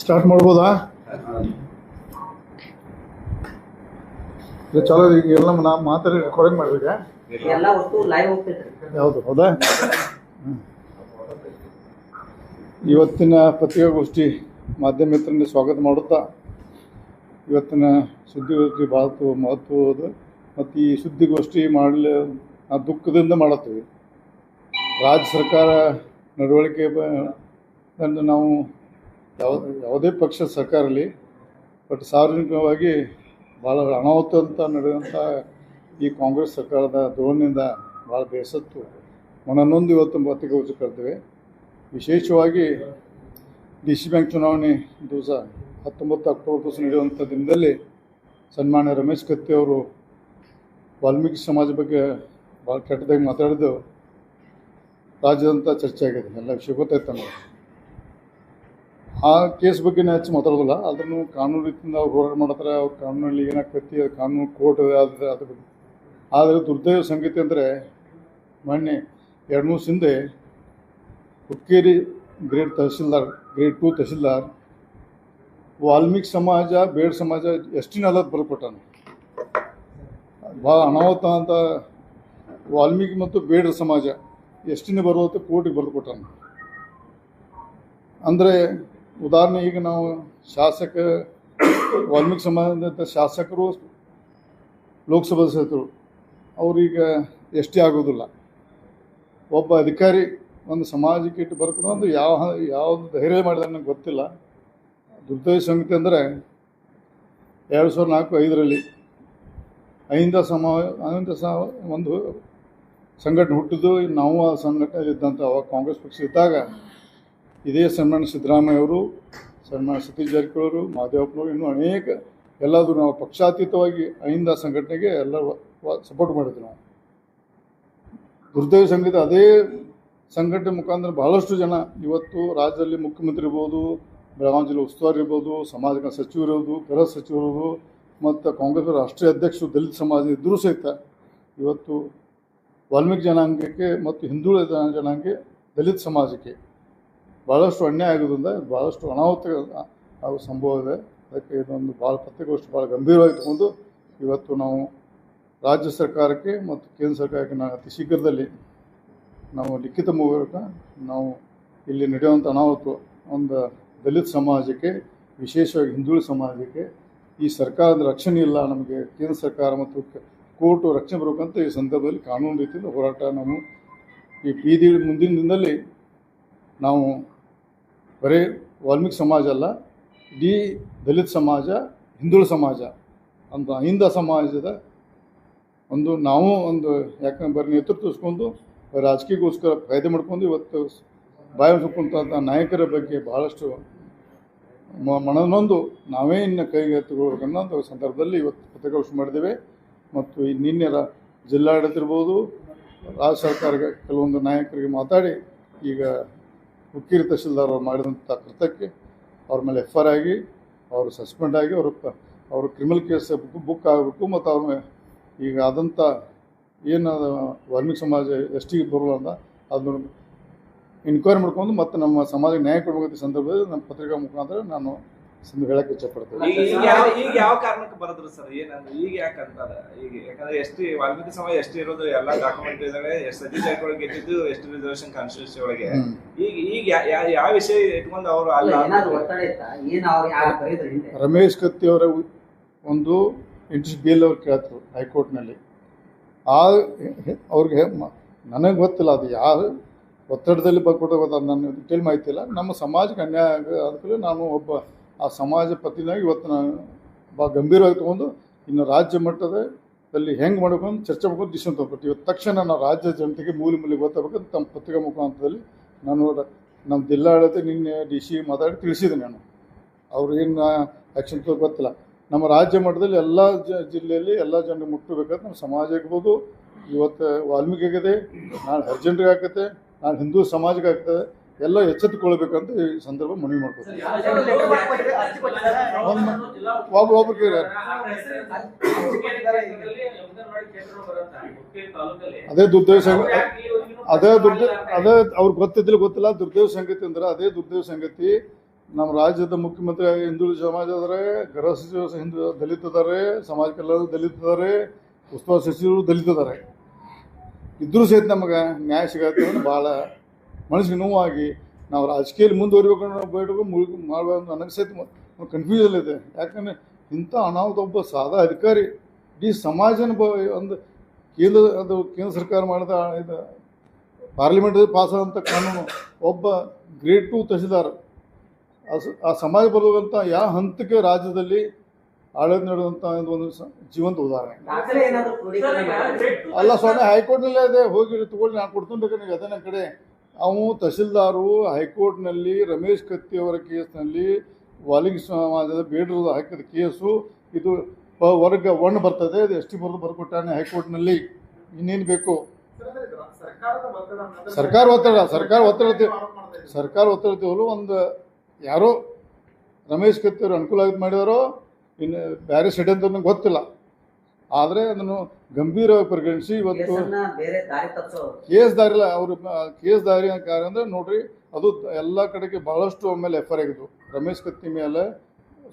Start ಮಾಡ್ಬೋದಾ? ಇದು ಚಲೋ ಈಗ ಎಲ್ಲ ನಾ ಮಾತಾಡಿ ರೆಕಾರ್ಡಿಂಗ್ ಮಾಡ್ಬೇಕಾ ಎಲ್ಲ ಲೈವ್ ಯಾವುದು ಹೌದಾ ಇವತ್ತಿನ ಪತ್ರಿಕಾಗೋಷ್ಠಿ ಮಾಧ್ಯಮ ಮಾಧ್ಯಮಿತ್ರನ ಸ್ವಾಗತ ಮಾಡುತ್ತಾ ಇವತ್ತಿನ ಸುದ್ದಿಗೋಷ್ಠಿ ಭಾಳ ಮಹತ್ವದ ಮತ್ತು ಈ ಸುದ್ದಿಗೋಷ್ಠಿ ಮಾಡಲಿ ನಾವು ದುಃಖದಿಂದ ಮಾಡುತ್ತೀವಿ. ರಾಜ್ಯ ಸರ್ಕಾರ ನಡವಳಿಕೆ ಬ- ನಾವು ಯಾವ, ಯಾವುದೇ ಪಕ್ಷದ ಸರ್ಕಾರ ಇರಲಿ ಬಟ್ ಸಾರ್ವಜನಿಕವಾಗಿ ಭಾಳ ಅನಾಹುತ ಅಂತ ನಡೆದಂಥ ಈ ಕಾಂಗ್ರೆಸ್ ಸರ್ಕಾರದ ಧೋರಣೆಯಿಂದ ಭಾಳ ಬೇಸತ್ತು. ಮನನೊಂದು ಇವತ್ತು ಪತ್ರಿಕಾಗೋಷ್ಠಿ ಕರೆದಿವೆ. ವಿಶೇಷವಾಗಿ ಡಿ ಸಿ ಬ್ಯಾಂಕ್ ಚುನಾವಣೆ ದಿವಸ ಹತ್ತೊಂಬತ್ತು ಅಕ್ಟೋಬರ್ ದಿವಸ ನಡೆಯುವಂಥ ದಿನದಲ್ಲಿ ಸನ್ಮಾನ್ಯ ರಮೇಶ್ ಕತ್ತಿ ಅವರು ವಾಲ್ಮೀಕಿ ಸಮಾಜ ಬಗ್ಗೆ ಭಾಳ ಕೆಟ್ಟದಾಗಿ ಮಾತಾಡಿದ್ದು ರಾಜ್ಯದಂತ ಚರ್ಚೆ ಆಗಿದೆ ಎಲ್ಲ ವಿಷಯ ಗೊತ್ತಾಯ್ತು ನಮಗೆ. ಆ ಕೇಸ್ ಬಗ್ಗೆ ಹೆಚ್ಚು ಮಾತಾಡೋದಿಲ್ಲ. ಅದನ್ನು ಕಾನೂನು ರೀತಿಯಿಂದ ಅವ್ರು ಹೋರಾಟ ಮಾಡ್ತಾರೆ. ಅವ್ರ ಕಾನೂನಲ್ಲಿ ಏನಾಗ್ತೈತಿ ಅದು ಕಾನೂನು ಕೋರ್ಟ್ ಅದ್ರ ಅದ್ರ ಬಗ್ಗೆ ಆದರೆ ದುರ್ದೈವ ಸಂಗತಿ ಅಂದರೆ ಮೊನ್ನೆ ಎರಡು ಮೂರು ಹಿಂದೆ Hukkeri grade tahsildar, grade two tahsildar Valmiki ಸಮಾಜ, ಬೇಡ ಸಮಾಜ ಎಷ್ಟಿನ ಅಲ್ಲದ ಬರ್ಕೊಟ್ಟಾನ ಭಾಳ ಅನಾಹುತ ಅಂತ ವಾಲ್ಮೀಕಿ ಮತ್ತು ಬೇಡ ಸಮಾಜ ಎಷ್ಟಿನ ಬರುವಂತೆ ಕೋರ್ಟಿಗೆ ಬರೆದು ಅಂದರೆ ಉದಾಹರಣೆ, ಈಗ ನಾವು ಶಾಸಕ, ವಾಲ್ಮೀಕಿ ಸಂಬಂಧಿತ ಶಾಸಕರು, ಲೋಕಸಭಾ ಸದಸ್ಯರು, ಅವ್ರೀಗ ಎಷ್ಟೇ ಆಗೋದಿಲ್ಲ. ಒಬ್ಬ ಅಧಿಕಾರಿ ಒಂದು ಸಮಾಜಕ್ಕೆ ಇಟ್ಟು ಬರ್ಕೊಂಡು ಒಂದು ಯಾವ, ಯಾವುದು ಧೈರ್ಯ ಮಾಡಿದ ನನಗೆ ಗೊತ್ತಿಲ್ಲ. ದುರ್ದೈವ ಸಂಗತಿ ಅಂದರೆ ಎರಡು ಸಾವಿರದ ನಾಲ್ಕು ಐದರಲ್ಲಿ ಅಹಿಂದ ಸಮ ಅಹಿಂದ ಸ, ಒಂದು ಸಂಘಟನೆ ಹುಟ್ಟಿದ್ದು ನಾವು ಆ ಸಂಘಟನೆ ಇದ್ದಂಥ ಅವಾಗ ಕಾಂಗ್ರೆಸ್ ಪಕ್ಷ ಇದ್ದಾಗ ಇದೇ ಸನ್ಮಾನ್ಯ ಸಿದ್ದರಾಮಯ್ಯ ಅವರು, ಸನ್ಮಾನ್ಯ ಸತೀಶ್ ಜಾರಕಿಹೊಳಿ ಮಾದೇವಪ್ಪನವರು ಇನ್ನೂ ಅನೇಕ ಎಲ್ಲಾದರೂ ನಾವು ಪಕ್ಷಾತೀತವಾಗಿ ಅಹಿಂದ ಸಂಘಟನೆಗೆ ಎಲ್ಲ ಸಪೋರ್ಟ್ ಮಾಡಿದ್ವಿ ನಾವು. ದುರ್ದೈವ ಸಂಗೀತ ಅದೇ ಸಂಘಟನೆ ಮುಖಾಂತರ ಬಹಳಷ್ಟು ಜನ ಇವತ್ತು ರಾಜ್ಯದಲ್ಲಿ ಮುಖ್ಯಮಂತ್ರಿ ಇರ್ಬೋದು ಬೆಳಗಾವಿ ಜಿಲ್ಲೆ ಉಸ್ತುವಾರಿ ಇರ್ಬೋದು, ಸಮಾಜ ಕಲ್ಯಾಣ ಸಚಿವರು ಇರ್ಬೋದು ಗೃಹ ಸಚಿವರು ಮತ್ತು ಕಾಂಗ್ರೆಸ್ ರಾಷ್ಟ್ರೀಯ ಅಧ್ಯಕ್ಷರು, ದಲಿತ ಸಮಾಜ ಇದ್ದರೂ ಸಹಿತ ಇವತ್ತು ವಾಲ್ಮೀಕಿ ಜನಾಂಗಕ್ಕೆ ಮತ್ತು ಹಿಂದುಳಿದ ಜನಾಂಗಕ್ಕೆ, ದಲಿತ ಸಮಾಜಕ್ಕೆ ಭಾಳಷ್ಟು ಅನ್ಯಾಯ ಆಗೋದ್ರಿಂದ ಭಾಳಷ್ಟು ಅನಾಹುತ ಆಗೋ ಸಂಭವ ಇದೆ. ಅದಕ್ಕೆ ಇದೊಂದು ಭಾಳ ಪತ್ರಿಕೋಷ್ಠಿ ಭಾಳ ಗಂಭೀರವಾಗಿ ತಗೊಂಡು ಇವತ್ತು ನಾವು ರಾಜ್ಯ ಸರ್ಕಾರಕ್ಕೆ ಮತ್ತು ಕೇಂದ್ರ ಸರ್ಕಾರಕ್ಕೆ ನಾವು ಅತಿ ಶೀಘ್ರದಲ್ಲಿ ನಾವು ಲಿಖಿತ ಮೂಲಕ ನಾವು ಇಲ್ಲಿ ನಡೆಯುವಂಥ ಅನಾಹುತ ಒಂದು ದಲಿತ ಸಮಾಜಕ್ಕೆ, ವಿಶೇಷವಾಗಿ ಹಿಂದುಳಿದ ಸಮಾಜಕ್ಕೆ, ಈ ಸರ್ಕಾರದ ರಕ್ಷಣೆ ಇಲ್ಲ, ನಮಗೆ ಕೇಂದ್ರ ಸರ್ಕಾರ ಮತ್ತು ಕೋರ್ಟು ರಕ್ಷಣೆ ಬರಬೇಕಂತ ಈ ಸಂದರ್ಭದಲ್ಲಿ ಕಾನೂನು ರೀತಿಯಲ್ಲಿ ಹೋರಾಟ ನಾವು ಈ ಬೀದಿ ಮುಂದಿನ ದಿನದಲ್ಲಿ ನಾವು ಬರೀ ವಾಲ್ಮೀಕಿ ಸಮಾಜ ಅಲ್ಲ, ಇಡೀ ದಲಿತ ಸಮಾಜ, ಹಿಂದುಳ ಸಮಾಜ ಅಂತ ಹಿಂದ ಸಮಾಜದ ಒಂದು ನಾವು ಒಂದು ಯಾಕಂದ್ರೆ ಬರೀ ನೇತೃತ್ವ ಇಸ್ಕೊಂಡು ರಾಜಕೀಯಕ್ಕೋಸ್ಕರ ಫಾಯ್ದೆ ಮಾಡ್ಕೊಂಡು ಇವತ್ತು ಬಾಯಿ ಸುಕ್ಕುವಂಥ ನಾಯಕರ ಬಗ್ಗೆ ಭಾಳಷ್ಟು ಮ- ಮನನೊಂದು ನಾವೇ ಇನ್ನು ಕೈಗೆ ತಗೊಳ್ಬೇಕನ್ನೋ ಸಂದರ್ಭದಲ್ಲಿ ಇವತ್ತು ಪತ್ರಿಕಾಗೋಷ್ಠಿ ಮಾಡಿದ್ದೇವೆ. ಮತ್ತು ಈ ನಿನ್ನೆ ಜಿಲ್ಲಾಡಳಿತ ಇರ್ಬೋದು, ರಾಜ್ಯ ಸರ್ಕಾರ ಕೆಲವೊಂದು ನಾಯಕರಿಗೆ ಮಾತಾಡಿ ಈಗ ಹುಕ್ಕೇರಿ ತಹಶೀಲ್ದಾರ್ ಅವ್ರು ಮಾಡಿದಂಥ ಕೃತ್ಯಕ್ಕೆ ಅವ್ರ ಮೇಲೆ ಎಫ್ ಆರ್ ಆಗಿ ಅವರು ಸಸ್ಪೆಂಡ್ ಆಗಿ ಅವರು ಅವರು ಕ್ರಿಮಿನಲ್ ಕೇಸ್ ಬುಕ್ ಬುಕ್ ಆಗಬೇಕು ಮತ್ತು ಅವ್ರ ಈಗ ಆದಂಥ ಏನು ವಾಲ್ಮೀಕಿ ಸಮಾಜ ಎಷ್ಟಿಗೆ ಬರಲ್ಲ ಅಂತ ಅದನ್ನ ಇನ್ಕ್ವೈರಿ ಮಾಡ್ಕೊಂಡು ಮತ್ತು ನಮ್ಮ ಸಮಾಜಕ್ಕೆ ನ್ಯಾಯ ಕೊಡಬೇಕಂತ ಸಂದರ್ಭದಲ್ಲಿ ನಮ್ಮ ಪತ್ರಿಕಾ ಮುಖಾಂತರ ನಾನು ಸಂದ ಹೇಳಕ್ಕೆ ಇಚ್ಛಪಡ್ತೇನೆ. ಈಗ ಈಗ ಯಾವ ಈಗ ಯಾವ ಕಾರಣಕ್ಕೆ ಬರದ್ರು ಸರ್? ಏನಂದ್ರೆ ಈಗ ಯಾಕೆ ಅಂತಾರೆ ಈಗ ಯಾಕಂದ್ರೆ ಎಷ್ಟು ವಾಲ್ಮೀಕಿ ಸಮಾಜ ಎಷ್ಟು ಇರೋದು ಎಲ್ಲ ಡಾಕ್ಯುಮೆಂಟ್ ಇದಾವೆ ಎಷ್ಟು ಸತೀಶ್ ಒಳಗೆ ಗೆದ್ದಿದ್ದು ಎಷ್ಟು ರಿಸರ್ವೇಶನ್ ಕಾನ್ಸ್ಟಿಟ್ಯೂನ್ಸಿ ಒಳಗೆ. ಹ್ಮ್. ಈಗ ಈಗ ಯಾ- ಯಾ- ಯಾವ ವಿಷಯ ಇಟ್ಕೊಂಡು ಅವರು ಅಲ್ಲ ಅಲ್ಲ ಏನಾದ್ರು ಒತ್ತಡ ಇತ್ತ? ಏನ್ ಅವ್ರು ಯಾರು ಬರೀದ್ರು ಹಿಂದೆ? ರಮೇಶ್ ಕತ್ತಿ ಅವರ ಒಂದು ಇಂಟ್ರೆಸ್ಟ್ ಬಿಲ್ ಅವ್ರು ಕೇಳ್ತರು ಹೈಕೋರ್ಟ್ನಲ್ಲಿ. ಆ ಅವ್ರಿಗೆ ಮ- ನನಗೆ ಗೊತ್ತಿಲ್ಲ ಅದು ಯಾರು ಒತ್ತಡದಲ್ಲಿ ಬರ್ಕೊಟ್ಟು ಗೊತ್ತಾಗ ನನ್ನ ಡಿಟೇಲ್ ಮಾಹಿತಿ ಇಲ್ಲ. ನಮ್ಮ ಸಮಾಜಕ್ಕೆ ಅನ್ಯಾಯ ಆಗ- ಅದಕ್ಕೆ ನಾನು ಒಬ್ಬ ಆ ಸಮಾಜ ಪ್ರತಿನಿಧಿ ಇವತ್ತು ನಾನು ಭಾಳ ಗಂಭೀರವಾಗಿ ತೊಗೊಂಡು ಇನ್ನು ರಾಜ್ಯ ಮಟ್ಟದಲ್ಲಿ ಹೆಂಗೆ ಮಾಡಬೇಕು ಅಂತ ಚರ್ಚೆ ಮಾಡ್ಕೊಂಡು ಡಿಸಿಷನ್ ತೊಗೊಬಿಟ್ಟು ಇವತ್ತು ತಕ್ಷಣ ನಾವು ರಾಜ್ಯ ಜನತೆಗೆ ಮೂಲೆ ಮೂಲೆ ಗೊತ್ತಾಗಬೇಕಂತ ತಮ್ಮ ಪತ್ರಿಕಾ ಮುಖಾಂತರದಲ್ಲಿ ನಾನು ನಮ್ಮ ಜಿಲ್ಲಾಡಳಿತ ನಿನ್ನೆ ಡಿ ಸಿ ಮಾತಾಡಿ ತಿಳಿಸಿದೆ ನಾನು. ಅವ್ರು ಏನು ಆ್ಯಕ್ಷನ್ ತಗೋ ಗೊತ್ತಿಲ್ಲ. ನಮ್ಮ ರಾಜ್ಯ ಮಟ್ಟದಲ್ಲಿ ಎಲ್ಲ ಜ, ಜಿಲ್ಲೆಯಲ್ಲಿ ಎಲ್ಲ ಜನರಿಗೆ ಮುಟ್ಟಬೇಕಂತ ನಮ್ಮ ಸಮಾಜ ಇರ್ಬೋದು, ಇವತ್ತು ವಾಲ್ಮೀಕಿ ಆಗಿದೆ ನಾಳೆ ಹರಿಜನರಿಗೆ ಆಗ್ತದೆ, ನಾಳೆ ಹಿಂದೂ ಸಮಾಜಕ್ಕೆ ಆಗ್ತದೆ. ಎಲ್ಲ ಎಚ್ಚೆತ್ತುಕೊಳ್ಬೇಕಂತ ಈ ಸಂದರ್ಭ ಮನವಿ ಮಾಡ್ಕೊತೀನಿ ಒಬ್ಬ ಒಬ್ರಿಗೆ ಅದೇ ದುರ್ದೈವ ಸಂಗತಿ ಅದೇ ದುರ್ದ ಅದೇ ಅವ್ರಿಗೆ ಗೊತ್ತಿದ್ದಿಲ್ಲ ಗೊತ್ತಿಲ್ಲ. ದುರ್ದೈವ ಸಂಗತಿ ಅಂದ್ರೆ ಅದೇ ದುರ್ದೈವ ಸಂಗತಿ. ನಮ್ಮ ರಾಜ್ಯದ ಮುಖ್ಯಮಂತ್ರಿ ಹಿಂದುಳಿದ ಸಮಾಜ ಆದರೆ ಗೃಹ ಸಚಿವ ಹಿಂದೂ ದಲಿತ ಅದಾರೆ ಸಮಾಜ ಕಲ್ಯಾಣ ದಲಿತ ಅದಾರೆ ಉಸ್ತುವಾರಿ ಸಚಿವರು ದಲಿತ ಅದಾರೆ ಇದ್ರೂ ಸಹಿತ ನಮಗೆ ನ್ಯಾಯ ಸಿಗತ್ತೆ ಅಂದ್ರೆ ಭಾಳ ಮನಸ್ಸಿಗೆ ನೋವಾಗಿ ನಾವು ರಾಜಕೀಯದಲ್ಲಿ ಮುಂದುವರಿಬೇಕು ಅನ್ನೋ ಬೇಡಬೇಕು ಮುಳುಗು ಮಾಡಬೇಕು ನನಗೆ ಸಹಿತ ಕನ್ಫ್ಯೂಷನ್ ಇದೆ. ಯಾಕಂದರೆ ಇಂಥ ಅನಾಹುತ ಒಬ್ಬ ಸಾದಾ ಅಧಿಕಾರಿ ಇಡೀ ಸಮಾಜನ ಬ ಒಂದು ಕೇಂದ್ರ ಅದು ಕೇಂದ್ರ ಸರ್ಕಾರ ಮಾಡಿದ ಇದು ಪಾರ್ಲಿಮೆಂಟ್ ಪಾಸ್ ಆದಂಥ ಕಾನೂನು ಒಬ್ಬ ಗ್ರೇಡ್ ಟು ತಹಸೀಲ್ದಾರ್. ಆ ಸ- ಆ ಸಮಾಜ ಬರುವಂಥ ಯಾವ ಹಂತಕ್ಕೆ ರಾಜ್ಯದಲ್ಲಿ ಆಡಳಿತ ನೀಡುವಂಥ ಒಂದು ಸ- ಜೀವಂತ ಉದಾಹರಣೆ. ಅಲ್ಲ ಸ್ವಾಮಿ ಹೈಕೋರ್ಟ್ನಲ್ಲೇ ಅದೇ ಹೋಗಿ ತಗೊಳ್ಳಿ ನಾನು ಕೊಡ್ತೀನಿ ಬೇಕಾದ್ರೆ ನೀವು ಅದೇ ನನ್ನ ಕಡೆ. ಅವು ತಹಸೀಲ್ದಾರು, ಹೈಕೋರ್ಟ್ನಲ್ಲಿ, ರಮೇಶ್ ಕತ್ತಿ ಅವರ ಕೇಸ್ನಲ್ಲಿ ವಾಲಿಂಗ್ ಸಮಾಜದ ಬೇಡರು ಹಾಕಿದ ಕೇಸು. ಇದು ವರ್ಗ ಒನ್ ಬರ್ತದೆ ಇದು ಎಸ್ ಟಿ ಬರೆದು ಬರ್ಕೊಟ್ಟಾನೆ ಹೈಕೋರ್ಟ್ನಲ್ಲಿ. ಇನ್ನೇನು ಬೇಕು? ಸರ್ಕಾರ ಒತ್ತಡ ಸರ್ಕಾರ ಒತ್ತಡ ಸರ್ಕಾರ ಒತ್ತಡ ಒಂದು ಯಾರೋ ರಮೇಶ್ ಕತ್ತಿ ಅವರು ಅನುಕೂಲ ಆಗಿ ಮಾಡಿದಾರೋ, ಇನ್ನು ಬೇರೆ ಅಂತ ನಂಗೆ ಗೊತ್ತಿಲ್ಲ. ಆದರೆ ಅದನ್ನು ಗಂಭೀರವಾಗಿ ಪರಿಗಣಿಸಿ ಇವತ್ತು ಕೇಸ್ ದಾರಿ ಇಲ್ಲ ಅವರು ಕೇಸ್ ದಾರಿ ಕಾರ್ಯ ಅಂದರೆ ನೋಡ್ರಿ ಅದು ಎಲ್ಲ ಕಡೆಗೆ ಬಹಳಷ್ಟು ಆಮೇಲೆ ಎಫ್ ಐ ಆಗಿದ್ದು ರಮೇಶ್ ಕತ್ತಿ ಮೇಲೆ